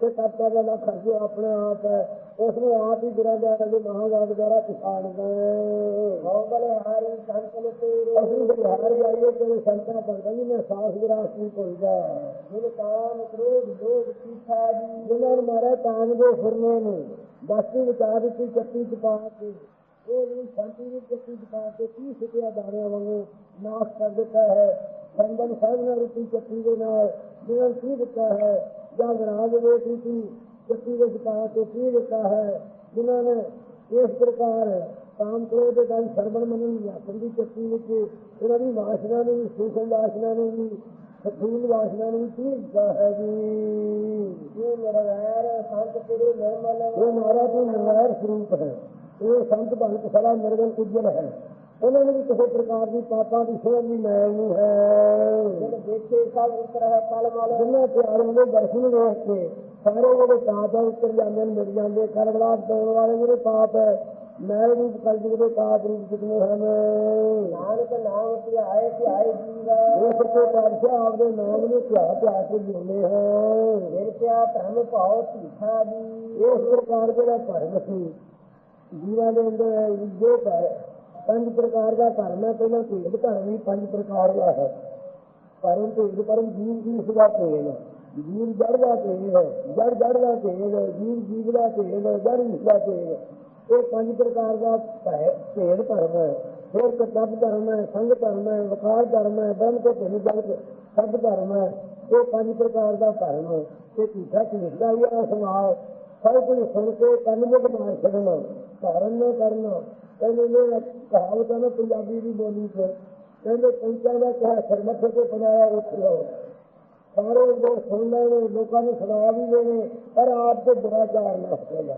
ਤੇ ਤਪਤਾ ਦਾ ਲੱਖ ਅਸ ਜੋ ਆਪਣੇ ਆਪ ਹੈ। ਉਸ ਨੂੰ ਆਪ ਹੀ ਗੁਰਾਂ ਦੇ ਦੇ ਮਹਾਂਗਾਦ ਦੁਆਰਾ ਪਛਾਣਦਾ ਹੈ ਮੌਗਲ ਹਾਰੀ ਸੰਤਨ ਤੇਰੇ ਅਸੀਂ ਬਿਹਾਰ ਜਾਈਏ ਤੇ ਸੰਤਾਂ ਪੜਦਾ ਜੀ ਮੈਂ ਸਾਸ ਵਿਰਾਸ ਨਹੀਂ ਭੁੱਲਦਾ। ਜਿਨ ਕਾਮ ਕ੍ਰੋਧ ਲੋਭ ਤੀਖਾ ਜੀ। ਜਿਨ੍ਹਾਂ ਨੂੰ ਮਾਰੇ ਕਾਮ ਦੇ ਫਿਰਨੇ ਨੂੰ ਦਸਤੀ ਵਿਚਾਰ ਦਿੱਤੀ ਚੱਤੀ ਚ ਪਾ ਕੇ। ਉਹ ਵੀ ਸ਼ਾਂਤੀ ਦੀ ਚੱਤੀ ਚ ਪਾ ਕੇ ਕੀ ਸਿੱਟਿਆ ਦਾਣਿਆਂ ਵਾਂਗੂ ਨਾਸ਼ ਕਰ ਦਿੱਤਾ ਹੈ। ਸੰਗਨ ਸਾਧਨਾ ਰੂਪੀ ਚੱਤੀ ਦੇ ਨਾਲ ਜਿਹਨਾਂ ਨੂੰ ਕੀ ਦਿੱਤਾ ਹੈ ਜਾਂ ਵਿਰਾਗ ਵੇਖ ਰੂਪੀ ਚੱਕੀ ਵਿੱਚ ਪਾ ਕੇ ਪੀ ਦਿੱਤਾ ਹੈ ਜਿਨ੍ਹਾਂ ਨੇ ਇਸ ਪ੍ਰਕਾਰ ਕਾਮ ਕ੍ਰੋਧ ਦੇ ਗੱਲ ਸਰਵਣ ਮਨਨ ਵਿਆਪਨ ਦੀ ਚੱਕੀ ਵਿੱਚ ਉਹਨਾਂ ਦੀ ਵਾਸਨਾ ਨੂੰ ਵੀ ਸੂਖਮ ਵਾਸਨਾ ਨੂੰ ਵੀ ਸਥੂਲ ਵਾਸਨਾ ਨੂੰ ਵੀ ਪੀ ਦਿੱਤਾ ਹੈ ਜੀ? ਇਹ ਨਿਰਵੈਰ ਸੰਤ ਤੇਰੇ ਨਿਰਮਲ ਇਹ ਮਹਾਰਾਜ ਦੀ ਨਿਰਵੈਰ ਸਰੂਪ ਹੈ। ਇਹ ਸੰਤ ਭਗਤ ਸਦਾ ਨਿਰਗਲ ਉਜਲ ਹੈ। ਉਹਨਾਂ ਨੂੰ ਵੀ ਕਿਸੇ ਪ੍ਰਕਾਰ ਦੀ ਪਾਪਾਂ ਦੀ ਸੋਧ ਦੀ ਮੈਲ ਨਹੀਂ ਹੈ। ਜਿਨ ਦੇਖੇ ਸਭ ਉਤਰ ਹੈ ਕਲ ਮਲ ਜਿੰਨਾ ਦਰਸ਼ਨ ਵੇਖ ਕੇ ਸਾਰੇ ਜਿਹੜੇ ਪਾਪ ਹੈ ਉੱਤਰ ਜਾਂਦੇ ਨੇ ਮਿਟ ਜਾਂਦੇ ਕਰਵਲਾਟ ਪਾਉਣ ਵਾਲੇ ਜਿਹੜੇ ਪਾਪ ਹੈ ਮੈਂ ਰੂਪ ਕਲਯੁਗ ਦੇ ਪਾਪ ਰੂਪ ਕਿਤਨੇ ਹਨ। ਨਾਨਕ ਨਾਮ ਧਿਆਏ ਧਿਆਏ ਜੀਵਾ। ਪਾਤਸ਼ਾਹ ਆਪਦੇ ਨਾਮ ਨੂੰ ਧਿਆ ਧਿਆ ਕੇ ਜਿਉਂਦੇ ਹਨ। ਫਿਰ ਕਿਆ ਭਾਉ ਜੀ। ਇਸ ਪ੍ਰਕਾਰ ਜਿਹੜਾ ਧਰਮ ਸੀ ਜੀਵਾਂ ਦੇ ਅੰਦਰ ਜੋ ਹੈ ਪੰਜ ਪ੍ਰਕਾਰ ਦਾ ਧਰਮ ਹੈ, ਪਹਿਲਾਂ ਭੇਦ ਧਰਮ ਹੀ ਪੰਜ ਪ੍ਰਕਾਰ ਦਾ ਹੈ। ਪਰਮ ਭੇਦ ਪਰਮ ਜੀਵ ਦੀ ਸੁਭਾ ਭੇਦ ਜੀਵ ਜੜ ਦਾ ਭੇਦ ਹੈ, ਜੜ ਜੜ ਦਾ ਭੇਦ ਜੀਵ ਜੀਵ ਦਾ ਭੇਦ ਜੜ ਇਸ ਦਾ ਭੇਦ ਇਹ ਪੰਜ ਪ੍ਰਕਾਰ ਦਾ ਭੈ- ਭੇਦ ਧਰਮ ਹੈ। ਫਿਰ ਕਤਬ ਧਰਮ ਹੈ, ਸੰਗ ਧਰਮ ਹੈ, ਵਕਾਰ ਧਰਮ ਹੈ ਬ੍ਰਹਮ ਤੇ ਭਿੰਨ ਜਗਤ, ਸਭ ਧਰਮ ਹੈ। ਇਹ ਪੰਜ ਪ੍ਰਕਾਰ ਦਾ ਧਰਮ ਹੈ। ਤੇ ਤੀਸਰਾ ਝੂਠਦਾ ਹੀ ਆ ਸਮਾਲ ਸਭ ਕੁਝ ਸੁਣ ਕੇ ਕੰਨ ਮੁਖ ਮਾਰ ਛੱਡਣਾ, ਧਾਰਨ ਨਾ ਕਰਨਾ। ਕਹਿੰਦੇ ਨੇ, ਕਹਾਵਤ ਨਾ ਪੰਜਾਬੀ ਦੀ ਬੋਲੀ ਤੇ ਕਹਿੰਦੇ ਪੰਚਾਂ ਦਾ ਕਿਹਾ ਸਰਮੱਥੇ ਤੇ ਬਣਾਇਆ ਉੱਠ ਲਓ ਸਾਰੇ ਲੋਕ ਸੁਣ ਲੈਣੇ, ਲੋਕਾਂ ਨੂੰ ਸੁਣਾ ਵੀ ਦੇਣੇ, ਪਰ ਆਪ ਤੇ ਦੁਰਾਚਾਰ ਨਾ ਹੋਇਆ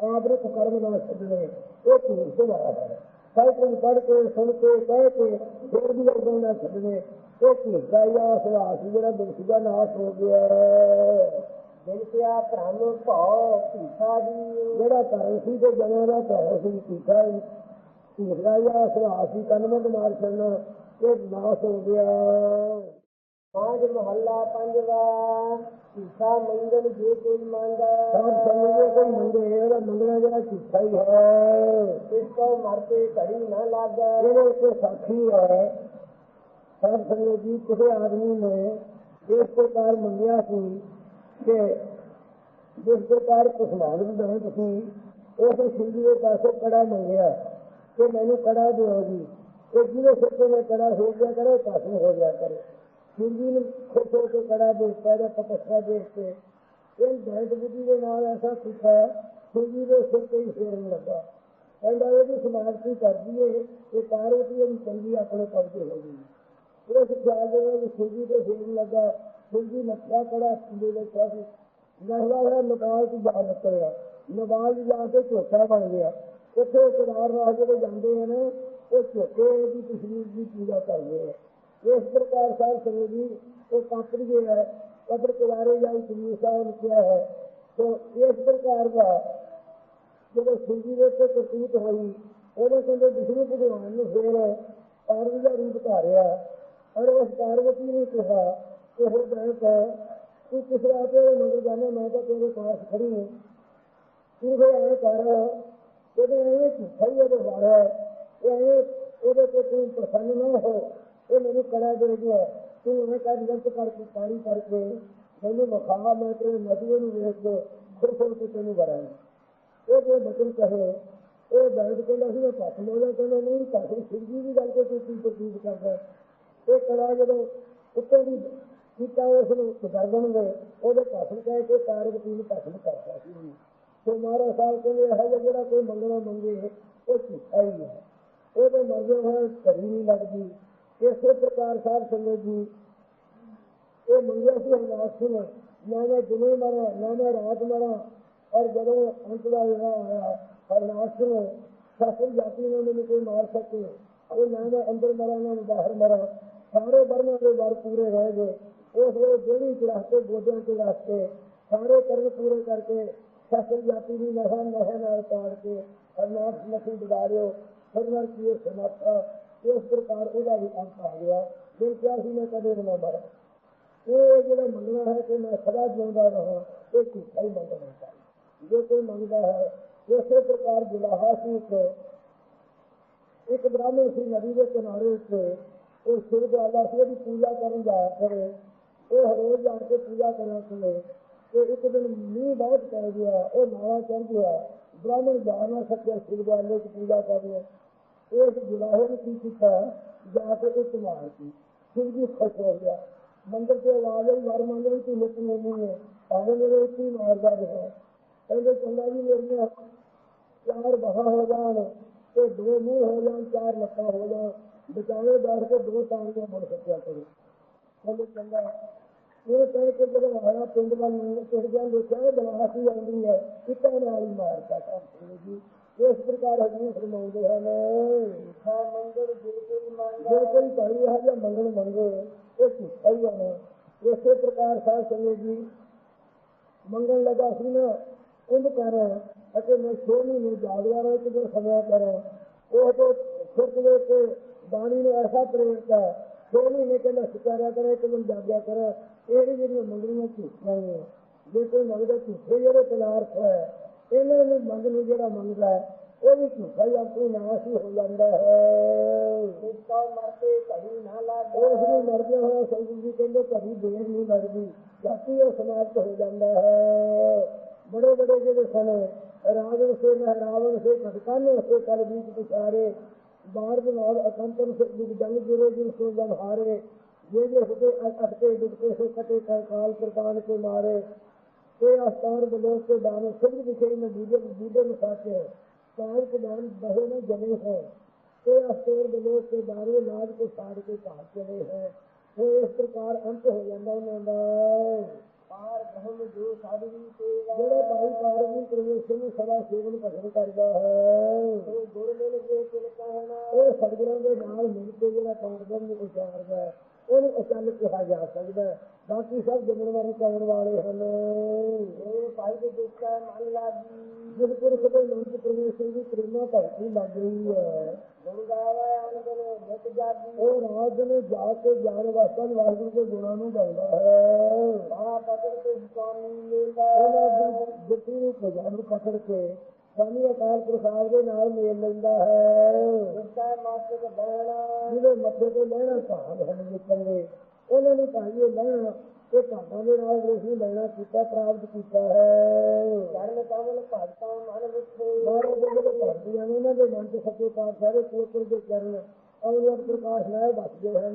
ਆਪ ਦੇ ਕਰਮ ਨਾ ਛੱਡਣੇ, ਇਹ ਝੂਠ ਸੁਭਾਅ ਹੈ। ਸਭ ਕੁਝ ਪੜ੍ਹ ਕੇ, ਸੁਣ ਕੇ, ਕਹਿ ਕੇ, ਫਿਰ ਵੀ ਅੱਗੇ ਨਾ ਛੱਡਣੇ, ਇਹ ਝੂਠ ਦਾ ਹੀ ਆ ਜਿਹੜਾ ਦੁਸ਼ੀ ਦਾ ਨਾਸ਼ ਹੋ ਗਿਆ। ਦਿਲ ਕਿਆ ਭ੍ਰਮ ਭਾਉ ਝੂਠਾ ਜੀ ਜਿਹੜਾ ਧਰਮ ਸੀ ਤੇ ਜਨਾਂ ਦਾ ਧਰਮ ਸੀ ਟੀਕਾ ਤੀਸਰਾ ਜਾਂ ਸੁਭਾਅ ਸੀ ਕੰਨਮਤ ਮਾਰ ਛੱਡਣਾ ਇਹ ਨਾਸ਼ ਹੋ ਗਿਆ। ਪਾਂਜ ਮਹੱਲਾ ਪੰਜਵਾ ਝੂਠਾ ਮੰਗਲ ਜੇ ਕੋਈ ਮੰਗਦਾ ਸਭ ਸਮਝਦੇ ਕੋਈ ਮੰਗੇ ਉਹਦਾ ਮੰਗਣਾ ਜਿਹੜਾ ਝੂਠਾ ਹੀ ਹੈ। ਇਸ ਕੋ ਮਰਤੇ ਘੜੀ ਨਾ ਲਾਗੇ। ਇਹਦੇ ਉੱਤੇ ਸਾਖੀ ਹੈ। ਸਭ ਸੰਗਤ ਜੀ ਕਿਸੇ ਆਦਮੀ ਨੇ ਇਸ ਪ੍ਰਕਾਰ ਮੰਗਿਆ ਸੀ ਕਿ ਜਿਸ ਪ੍ਰਕਾਰ ਕੁਛ ਮੰਗਦੇ ਹੋ ਤੁਸੀਂ ਉਸ ਸਿੰਧੀ ਦੇ ਪਾਸੇ ਕੜਾ ਮੰਗਿਆ ਕਿ ਮੈਨੂੰ ਕੜਾ ਦਿਓ ਜੀ। ਇਹ ਜਿਹਦੇ ਸਿਰ ਤੇ ਮੈਂ ਕੜਾ ਹੋ ਗਿਆ ਕਰੇ, ਪਾਸੇ ਹੋ ਗਿਆ ਕਰੇ। ਸਿੰਧੀ ਨੂੰ ਖੁਸ਼ ਹੋ ਕੇ ਕੜਾ ਦੇ ਪੈਦਾ ਤਪੱਸਿਆ ਦੇਖ ਕੇ ਇਹ ਦੈਂਤ ਬੁੱਧੀ ਦੇ ਨਾਲ ਐਸਾ ਸਿੱਖਾ ਸਿੰਧੀ ਦੇ ਸਿਰ ਤੇ ਹੀ ਫੇਰਨ ਲੱਗਾ। ਕਹਿੰਦਾ ਇਹਦੀ ਸਮਾਪਤੀ ਕਰਦੀ ਏ ਇਹ ਪਾਰਵਤੀ ਦੀ ਚੰਗੀ ਆਪਣੇ ਕਬਜ਼ੇ ਹੋ ਗਈ। ਇਸ ਖਿਆਲ ਦੇ ਵਿੱਚ ਸਿੰਧੀ ਤੇ ਫੇਰਨ ਲੱਗਾ। ਸਿੰਧੀ ਨੱਥਾ ਕੜਾ ਸਿੰਧੀ ਦੇ ਕਾਫੀ ਨਹਿਲਾ ਹੈ, ਨੇਪਾਲ ਤੋਂ ਜਾ ਨਿਕਲਿਆ ਨੇਪਾਲ ਜਾ ਕੇ ਝੋਟਾ ਬਣ ਗਿਆ। ਉੱਥੇ ਕਿਨਾਰ ਰਾਹ ਜਿਹੜੇ ਜਾਂਦੇ ਹਨ ਉਹ ਝੋਟੇ ਦੀ ਤਸਵੀਰ ਦੀ ਪੂਜਾ ਕਰਦੇ ਆ ਇਸ ਪ੍ਰਕਾਰ ਸਾਹਿਬ ਸੰਗਤੀ ਉਹ ਕਾਪੜੀ ਹੈ। ਕਬਰ ਕਿਨਾਰੇ ਜਾਂ ਕਬੀਰ ਸਾਹਿਬ ਨੇ ਕਿਹਾ ਹੈ। तो ਇਸ ਪ੍ਰਕਾਰ ਦਾ ਜਦੋਂ ਸਿੰਧੀ ਦੇ ਉੱਤੇ ਕਰਤੂਤ ਹੋਈ ਉਹਦੇ ਕਹਿੰਦੇ, ਵਿਸ਼ਨੂੰ ਭਗਵਾਨ ਨੂੰ ਫੇਰ ਪਾਰਵਤੀ ਦਾ ਰੂਪ ਧਾਰਿਆ। ਔਰ ਉਸ ਪਾਰਵਤੀ ਨੇ ਕਿਹਾ ਇਹੋ ਉਹ ਹੈ ਤੂੰ ਕਿਸ ਰਾਹ ਤੇ ਮਗਰ ਜਾਣਾ, ਮੈਂ ਤਾਂ ਤੇਰੇ ਪਾਸ ਖੜੀ ਹਾਂ। ਤੂੰ ਫਿਰ ਐਂ ਕਰ ਉਹਦੇ ਐਵੇਂ ਝੂਠਾ ਉਹਦੇ ਵਾਰ ਹੈ, ਇਹ ਉਹਦੇ ਤੇ ਤੂੰ ਪ੍ਰਸੰਨ ਨਾ ਹੋ, ਇਹ ਮੈਨੂੰ ਕੜਾ ਦੇ ਗਿਆ ਤੂੰ ਇਹ ਕਰ ਜੰਤ ਕਰਕੇ ਕਾਰੀ ਕਰਕੇ ਮੈਨੂੰ ਮਖਾ ਮੈਂ ਤੇਰੇ ਨਦੀਏ ਨੂੰ ਵੇਖ ਕੇ ਫਿਰ ਫਿਰ ਕੇ ਤੈਨੂੰ ਵਰਾਂਗਾ ਇਹ ਜੇ ਬਚਨ ਕਹੇ, ਇਹ ਦਰਦ ਕਹਿੰਦਾ ਸੀ, ਮੈਂ ਪੱਟ ਮੋਲਾ ਕਹਿੰਦਾ ਨਹੀਂ ਕਾਹੀ ਸਿਰਜੀ ਦੀ ਗੱਲ ਤੇ ਤੂੰ ਕੀ ਤਕਲੀਫ ਕਰਦਾ। ਇਹ ਕੜਾ ਜਦੋਂ ਉੱਤੇ ਦੀ ਕੀਤਾ ਉਸ ਨੂੰ ਗਰਦਨ ਉਹਦੇ ਭਾਸ਼ਣ ਕਹਿ ਕੇ ਪਾਰਵਤੀ ਨੂੰ ਪਾਸਨ ਕਰਦਾ ਸੀ ਤੇ ਮਹਾਰਾਜ ਸਾਹਿਬ ਕਹਿੰਦੇ, ਇਹ ਜਿਹੜਾ ਕੋਈ ਮੰਗਣਾ ਮੰਗੇ, ਉਹ ਝੂਠਾ ਹੀ ਹੈ। ਉਹਦੇ ਮਰਜ਼ੇ ਹੋਏ ਘੜੀ ਨਹੀਂ ਲੱਗਦੀ। ਇਸੇ ਪ੍ਰਕਾਰ ਸਾਹਿਬ ਸੰਗਤ ਜੀ ਇਹ ਮੰਗਿਆ ਸੀ, ਅਰਦਾਸ ਨੇ ਨਾ ਮੈਂ ਦਿਨੇ ਮਰਾਂ, ਨਾ ਮੈਂ ਰਾਤ ਮਰਾਂ ਔਰ ਜਦੋਂ ਅੰਤ ਦਾ ਵੇਲਾ ਆਇਆ ਅਰਦਾਸ ਨੇ ਸਾਸਰ ਜਾਤੀ ਨੇ ਮੈਨੂੰ ਕੋਈ ਮਾਰ ਸਕੇ। ਉਹ ਨਾ ਮੈਂ ਅੰਦਰ ਮਰਾਂ, ਨਾ ਬਾਹਰ ਮਰਾਂ। ਸਾਰੇ ਵਰਨਾਂ ਦੇ ਵਰ ਪੂਰੇ ਰਹਿ ਗਏ। ਉਸ ਵੇਲੇ ਜਿਹੜੀ ਚੜਾਤੇ ਗੋਡਿਆਂ ਤੇ ਰੱਖ ਕੇ ਸਾਰੇ ਕਰਮ ਪੂਰੇ ਕਰਕੇ ਸਾਸਰ ਜਾਤੀ ਦੀ ਨਹਾਂ ਨਹਾਂ ਨਾਲ ਪਾੜ ਕੇ ਅਰਦਾਸ ਨਖੀ ਬਿਗਾੜਿਓ ਫਿਰ ਨਰ ਕੀ ਸਮਾਪਤਾ ਇਸ ਪ੍ਰਕਾਰ ਉਹਦਾ ਵੀ ਅੰਤ ਆ ਗਿਆ ਫਿਰ ਕਿਹਾ ਸੀ ਮੈਂ ਕਦੇ ਨਾ ਮਰਾਂ ਇਹ ਜਿਹੜਾ ਮੰਗਣਾ ਹੈ ਕਿ ਮੈਂ ਸਦਾ ਜਿਉਂਦਾ ਰਹਾਂ ਇਹ ਝੂਠਾ ਹੀ ਮੰਗਣਾ ਹੈ ਜੇ ਕੋਈ ਮੰਗਦਾ ਹੈ ਇਸੇ ਪ੍ਰਕਾਰ ਜੁਲਾਹਾ ਸੀ ਇੱਕ ਇੱਕ ਬ੍ਰਾਹਮਣ ਸੀ ਨਦੀ ਦੇ ਕਿਨਾਰੇ ਉੱਤੇ ਉਹ ਸਿਰ ਵਾਲਾ ਸੀ ਉਹਦੀ ਪੂਜਾ ਇਹ ਜਾਇਆ ਰੋਜ਼ ਜਾ ਕੇ ਪੂਜਾ ਕਰਿਆ ਕਰੇ। ਤੇ ਇੱਕ ਦਿਨ ਮੀਂਹ ਬਹੁਤ ਪੈ ਗਿਆ, ਉਹ ਨਾਲਾ ਚੜ ਗਿਆ। ਬ੍ਰਾਹਮਣ ਜਾ ਨਾ ਸਕਿਆ ਸਿਰ ਵਾਲੇ ਦੀ ਪੂਜਾ ਕਰਨੇ ਇਸ ਜੁਲਾਹੇ ਨੇ ਕੀ ਕੀਤਾ? ਜਾ ਕੇ ਇੱਕ ਮਾਰਤੀ ਫਿਰ ਵੀ ਖੁਸ਼ ਹੋ ਗਿਆ। ਮੰਦਰ ਤੇ ਆਵਾਜ਼ ਆਈ ਵਰ ਮੰਗ ਲਈ ਤੂੰ ਲੁੱਟ ਲੈਣੀ ਹੈ ਭਾਵੇਂ ਮੇਰੇ ਉੱਤੇ ਮਾਰਦਾ ਰਿਹਾ। ਕਹਿੰਦੇ, ਚੰਗਾ ਜੀ ਮੇਰੀਆਂ ਚਾਰ ਬਾਹਾਂ ਹੋ ਜਾਣ ਤੇ ਦੋ ਮੂੰਹ ਹੋ ਜਾਣ, ਚਾਰ ਲੱਤਾਂ ਹੋ ਜਾਣ। ਵਿਚਾਲੇ ਬੈਠ ਕੇ ਦੋ ਟਾਂਗੀਆਂ ਮੁੜ ਸਕਿਆ ਕਰੋ। ਕਹਿੰਦੇ ਚੰਗਾ ਇਹ ਕਹਿ ਕੇ ਜਦੋਂ ਆਇਆ ਪਿੰਡ ਵੱਲ ਨੂੰ ਪਿੰਡ ਜਾਂ ਦੇਖਿਆ ਬਲਾਸੀ ਆਉਂਦੀ ਹੈ। ਇੱਕਾਂ ਨਾਲ ਹੀ ਮਾਰਦਾ ਕੰਮ ਜੀ ਇਸ ਪ੍ਰਕਾਰ ਹਜੂਰ ਫਰਮਾਉਂਦੇ ਹਨ ਝੂਠਾ ਮੰਗਲ ਜੇ ਕੋਈ ਜੇ ਕੋਈ ਭਾਈ ਇਹ ਜਿਹਾ ਮੰਗਣ ਮੰਗੇ, ਇਹ ਝੂਠਾ ਹੀ ਹੈ। ਇਸੇ ਪ੍ਰਕਾਰ ਸਾਧ ਸੰਗਤ ਜੀ, ਮੰਗਣ ਲੱਗਾ ਸੀ ਨਾ, ਕੁੰਭ ਕਰ ਅਤੇ ਮੈਂ ਛੇ ਮਹੀਨੇ ਜਾਗਦਾ ਰਿਹਾ ਕਿ ਜੋ ਸਮਾਂ ਕਰਾਂ। ਉਹ ਤੋਂ ਸਿਰਫ ਦੇ ਕੇ ਬਾਣੀ ਨੂੰ ਐਸਾ ਪ੍ਰੇਰਿਤ ਹੈ ਛੇ ਮਹੀਨੇ ਕਹਿੰਦਾ ਸਿਕਾਰਿਆ ਕਰੇ ਕਿ ਮੈਂ ਜਾਗਿਆ ਕਰ ਇਹ ਜਿਹੜੀਆਂ ਮੰਗਣੀਆਂ ਝੂਠੀਆਂ ਨੇ ਜੇ ਕੋਈ ਮੰਗਦਾ ਝੂਠੇ ਜਿਹੜੇ ਪਦਾਰਥ ਹੈ। ਇਹਨਾਂ ਨੂੰ ਮੰਗ ਨੂੰ ਜਿਹੜਾ ਮੰਗਦਾ ਹੈ ਉਹ ਵੀ ਝੂਠਾ ਹੀ ਆਪਣੀ ਨਾਸ਼ ਹੀ ਹੋ ਜਾਂਦਾ ਹੈ। ਇਸ ਕਾ ਮਰਤੇ ਕਹੀ ਨਾ ਲਾਗੇ। ਉਸ ਨੂੰ ਮਰਦਿਆਂ ਹੋਇਆ ਸੰਗਤ ਜੀ ਕਹਿੰਦੇ ਕਦੀ ਦੇਰ ਨਹੀਂ ਲੱਗਦੀ ਜਾਤੀ ਉਹ ਸਮਾਪਤ ਹੋ ਜਾਂਦਾ ਹੈ। ਬੜੇ ਬੜੇ ਜਿਹੜੇ ਸਨ ਰਾਵਣ ਸੇ ਮਹਿਰਾਵਣ ਸੇ ਖਟਕਨ ਸੇ ਕਲ ਬੀਚ ਪਿਛਾਰੇ ਬਾਰ ਬਨਾਲ ਅਕੰਤਨ ਸੇ ਦੁਖ ਜੰਗ ਜੁਰੇ ਜਿਨ ਸੋ ਜਨ ਹਾਰੇ ਜੇ ਜੇ ਹੁਤੇ ਅਟਕੇ ਦੁਖਤੇ ਸੇ ਕਟੇ ਕਰ ਕਾਲ ਪ੍ਰਤਾਨ ਕੇ ਮਾਰੇ ਤੇ ਅਸਤਾਰ ਬਲੋਕ ਕੇ ਦਾਨ ਸਿਰ ਵਿਖੇ ਨੇ ਬੂਝੇ ਬੂਝੇ ਮਸਾਤੇ ਕਾਰ ਕੇ ਦਾਨ ਬਹੇ ਨੇ ਜਨੇ ਹੈ ਤੇ ਅਸਤਰ ਬਲੋਕ ਕੇ ਦਾਰੂ ਲਾਜ ਕੋ ਸਾੜ ਕੇ ਘਾਟ ਚਲੇ ਹੈ ਤੇ ਇਸ ਪ੍ਰਕਾਰ ਅੰਤ ਹੋ ਜਿਹੜਾ ਭਾਈ ਪਾਰਵੀ ਪ੍ਰਵੇਸ਼ ਨੂੰ ਸਦਾ ਸੇਵਨ ਭਜਨ ਕਰਦਾ ਹੈ। ਉਹ ਗੁਰ ਮਿਲ ਜੇ ਤਿਲ ਕਹਿਣਾ ਉਹ ਸਤਿਗੁਰਾਂ ਦੇ ਨਾਲ ਮਿਲ ਕੇ ਜਿਹੜਾ ਪਾਰਦਮ ਨੂੰ ਉਚਾਰਦਾ ਹੈ ਉਹਨੂੰ ਅਚਲ ਕਿਹਾ ਜਾ ਸਕਦਾ ਹੈ। ਬਾਕੀ ਸਭ ਜਮਨਵਾਰੀ ਕਰਨ ਵਾਲੇ ਹਨ। ਇਹ ਭਾਈ ਦੇ ਦੁੱਖਾ ਮਨ ਲਾਗੀ। ਜਿਸ ਪੁਰਖ ਦੇ ਮਨ ਚ ਪ੍ਰਵੇਸ਼ ਦੀ ਪ੍ਰੇਮਾ ਭਗਤੀ ਲੱਗ ਗਈ ਹੈ। ਗੁਣ ਗਾਵਾ ਅੰਦਰ ਨਿਤ ਜਾਗੀ। ਉਹ ਰਾਤ ਨੂੰ ਜਾ ਕੇ ਗਿਆਨ ਵਾਸਤਾ ਵਾਹਿਗੁਰੂ ਦੇ ਗੁਣਾਂ ਨੂੰ ਗਾਉਂਦਾ ਹੈ। ਮਹਾ ਪਕੜ ਤੇ ਸੁਆਮੀ ਮੇਲਾ ਉਹਨਾਂ ਨੂੰ ਭਜਨ ਨੂੰ ਪਕੜ ਕੇ ਸਵਾਮੀ ਅਕਾਲ ਪੁਰਖ ਦੇ ਨਾਲ ਮੇਲ ਲੈਂਦਾ ਹੈ ਦੁੱਖਾ ਮਾਸਕ ਬਹਿਣਾ ਜਿਹਦੇ ਮੱਥੇ ਤੇ ਲੈਣਾ ਭਾਗ ਹਨ ਨਿਕਲਦੇ ਉਹਨਾਂ ਨੂੰ ਭਾਈਏ ਲੈਣਾ ਇਹ ਭਾਗਾਂ ਦੇ ਨਾਲ ਰੋਸ਼ਨੀ ਲੈਣਾ ਕੀਤਾ ਪ੍ਰਾਪਤ ਕੀਤਾ ਹੈ ਚਰਨ ਕਮਲ ਭਗਤਾਂ ਮਨ ਵਿਖੇ ਮਾਰੇ ਜਿਹੜੇ ਭਗਤੀਆਂ ਨੇ ਉਹਨਾਂ ਦੇ ਮਨ ਚ ਸੱਚੇ ਪਾਤਸ਼ਾਹ ਕੋਤਰ ਦੇ ਚਰਨ ਅੰਗਰ ਪ੍ਰਕਾਸ਼ ਨਾਲ ਵੱਸਦੇ ਹਨ।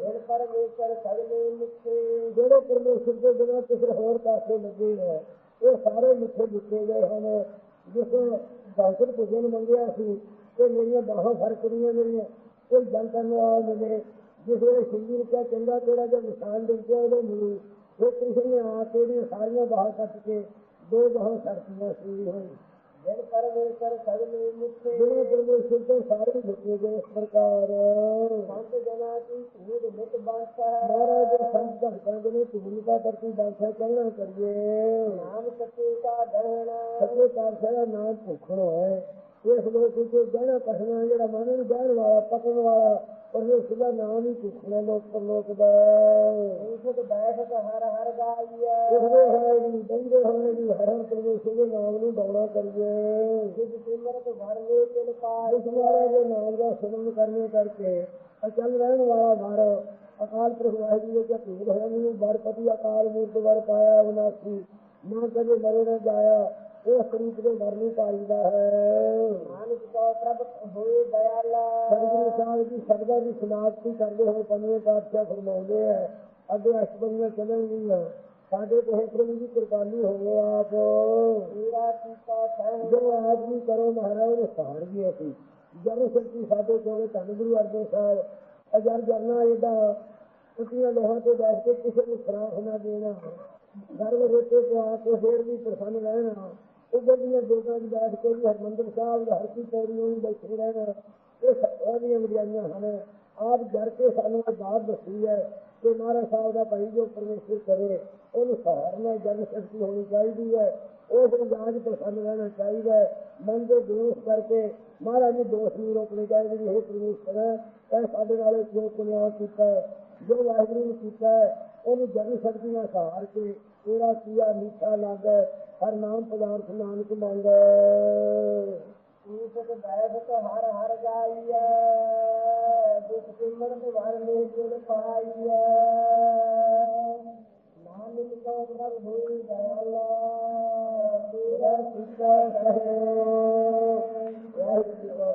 ਫਿਰ ਪਰਮੇਸ਼ਰ ਸਗਲੇ ਮਿੱਠੇ, ਜਿਹੜੇ ਪਰਮੇਸ਼ਰ ਦੇ ਬਿਨਾਂ ਕਿਸੇ ਹੋਰ ਪਾਸੇ ਲੱਗੇ ਹੈ ਇਹ ਸਾਰੇ ਮਿੱਠੇ ਲਿਖੇ ਗਏ ਹਨ। ਜਿਸ ਦਾਸਰ ਪੁਜਨ ਮੰਗਿਆ ਸੀ ਕਿ ਮੇਰੀਆਂ ਬਾਹਾਂ ਫ਼ਰਕ ਫਰਕਣੀਆਂ ਮੇਰੀਆਂ ਕੋਈ ਜਨ ਕਰਨ ਵਾਲਾ ਮਿਲੇ। ਜਿਸ ਵੇਲੇ ਸਿੰਘੀ ਨੂੰ ਕਿਹਾ, ਚੰਗਾ ਤੇਰਾ ਜੋ ਨਿਸ਼ਾਨ ਦੇ ਕੇ ਉਹਦੇ ਮਿਲੀ। ਫਿਰ ਕ੍ਰਿਸ਼ਨ ਨੇ ਆ ਕੇ ਸਾਰੀਆਂ ਬਾਹਾਂ ਕੱਟ ਕੇ ਦੋ ਬਾਹਾਂ ਛੱਡਤੀਆਂ ਸੀ ਹੋਈ। ਫਿਰ ਪਰਮੇਸ਼ਰ ਸਗਲੇ ਮਿੱਠੇ। ਜਿਹੜੇ ਪਰਮੇਸ਼ਰ ਤੋਂ ਸਾਰੇ ਲਿਖੇ ਗਏ ਇਸ ਪ੍ਰਕਾਰ। ਸੰਤ ਜਨਾ ਕੀ ਧੂੜ ਮਿਟ ਬੰਸਾ ਮਹਾਰਾਜ ਦੇ ਸੰਤ ਭਗਤਾਂ ਦੇ ਨੇ ਭੂਮਿਕਾ ਕਰਤੀ ਬਾਦਸ਼ਾਹ ਕਹਿਣਾ ਕਰੀਏ। ਨਾਮ ਸੱਚੇ ਕਾ ਗਹਿਣਾ ਸੱਚੇ ਪਾਤਸ਼ਾਹ ਦਾ ਨਾਮ ਭੁੱਖਣੋ ਹੈ। ਇਸ ਲੋਕ ਵਿੱਚ ਗਹਿਣਾ ਕਸਣਾ ਜਿਹੜਾ ਮਨ ਨੂੰ ਗਹਿਣ ਵਾਲਾ ਪਕੜਨ ਵਾਲਾ ਪਰਮੇਸ਼ਰ ਦਾ ਨਾਮ ਹੀ ਭੁੱਖਣਾ ਲੋਕ ਪਰਲੋਕ ਦਾ। ਹਰ ਹਰ ਬੰਦੇ ਹੋਏ ਹਰ ਹਰ ਪਰਮੇਸ਼ਰ ਦੇ ਨਾਮ ਨੂੰ ਗਾਉਣਾ ਕਰੀਏ। ਜਿਸ ਸਿਮਰਤ ਭਰ ਲੈ ਤਿਲ ਪਾਈ ਇਸ ਮਹਾਰਾਜ ਦੇ ਨਾਮ ਦਾ ਸਿਮਰਨ ਕਰਨੇ ਕਰਕੇ ਅਚਲ ਰਹਿਣ ਵਾਲਾ ਘਰ ਅਕਾਲ ਪੁਰਖ ਵਾਹਿਗੁਰੂ ਦੇ ਭੇਦ ਹੋਇਆ ਮੈਨੂੰ ਬਰਪਤੀ ਅਕਾਲ ਮੂਰਤ ਵਰ ਪਾਇਆ ਵਿਨਾਸ਼ੀ ਨਾ ਕਦੇ ਮਰੇ ਨਾ ਜਾਇਆ ਉਹ ਸਰੂਪ ਦੇ ਨੂੰ ਪਾਈਦਾ ਹੈ। ਮਾਨਸ ਕੋ ਪ੍ਰਭ ਹੋਏ ਦਇਆਲਾ। ਸਤਿਗੁਰੂ ਸਾਹਿਬ ਜੀ ਸ਼ਬਦਾਂ ਦੀ ਸਮਾਪਤੀ ਕਰਦੇ ਹੋਏ ਪੰਜਵੇਂ ਪਾਤਸ਼ਾਹ ਫਰਮਾਉਂਦੇ ਆ ਅੱਗੇ ਅਸ਼ਟਪਦੀਆਂ ਚੱਲਣਗੀਆਂ। ਸਾਡੇ ਕੋਲ ਪ੍ਰਭੂ ਦੀ ਕੁਰਬਾਨੀ ਹੋਵੇ ਆਪ। ਤੇਰਾ ਕੀਤਾ ਸਹਿ ਜੋ ਆਦਮੀ ਕਰੋ ਮਹਾਰਾਜ ਨੇ ਸਹਾਰ ਵੀ ਅਸੀਂ ਜਨ ਸ਼ਕਤੀ ਸਾਡੇ ਕੋਲ ਧੰਨ ਗੁਰੂ ਅਰਜਨ ਸਾਹਿਬ ਅਜਰ ਜਰਨਾ ਇਹਦਾ ਉੱਚੀਆਂ ਲੋਹਾਂ ਤੇ ਬੈਠ ਕੇ ਕਿਸੇ ਨੂੰ ਖਰਾਬ ਨਾ ਦੇਣਾ ਗਰਵ ਰੇਤੇ ਕੋ ਆ ਕੇ ਫੇਰ ਵੀ ਪ੍ਰਸੰਨ ਰਹਿਣਾ ਉੱਧਰ ਦੀਆਂ ਜੋਗਾਂ 'ਚ ਬੈਠ ਕੇ ਵੀ ਹਰਮੰਦਰ ਸਾਹਿਬ ਦਾ ਹਰ ਕੀ ਪੌੜੀ ਹੋਈ ਬੈਠੇ ਰਹਿਣਾ। ਇਹ ਸਭ ਦੀਆਂ ਵਡਿਆਈਆਂ ਹਨ। ਆਪ ਜਰ ਕੇ ਸਾਨੂੰ ਇਹ ਬਾਤ ਦੱਸੀ ਹੈ ਕਿ ਮਹਾਰਾਜ ਸਾਹਿਬ ਦਾ ਭਾਈ ਜੋ ਪਰਮੇਸ਼ਰ ਕਰੇ, ਉਹਨੂੰ ਸਹਾਰਨਾ ਜਨ ਸ਼ਕਤੀ ਹੋਣੀ ਚਾਹੀਦੀ ਹੈ। ਉਸ ਅੰਦਾਜ਼ ਪ੍ਰਸੰਨ ਰਹਿਣਾ ਚਾਹੀਦਾ ਹੈ। ਮਨ ਦੇ ਦੋਸ਼ ਕਰਕੇ ਮਹਾਰਾਜ ਨੂੰ ਦੋਸ਼ ਨਹੀਂ ਰੋਕਣੇ ਚਾਹੀਦੇ ਵੀ ਇਹ ਪਰਮੇਸ਼ਰ, ਇਹ ਸਾਡੇ ਨਾਲ ਜੋ ਕੁਨਿਆ ਕੀਤਾ ਜੋ ਵਾਹਿਗੁਰੂ ਨੇ ਕੀਤਾ ਹੈ, ਉਹਨੂੰ ਜਨ ਸ਼ਕਤੀ ਨਾਲ ਸਹਾਰ ਕੇ ਕਿਹੜਾ ਕੀਆ ਮਿੱਠਾ ਲਾਗੈ ਹਰ ਨਾਮ ਪਦਾਰਥ ਨਾਨਕ ਮੰਗੈ ਊਪਕ ਬੈਠ ਹਰ ਹਰ ਜਾਈਐ ਦੁਖ ਸਿਮਰਨ ਵਰ ਮੇ ਗੁਣ ਪਾਈਐ ਨਾਨਕ ਕੋ ਸਭ ਹੋਈ ਦਇਆਲਾ ਤੇਰਾ ਸਿੱਖਾ ਸਹਿ। ਵਾਹਿਗੁਰੂ ਕਾ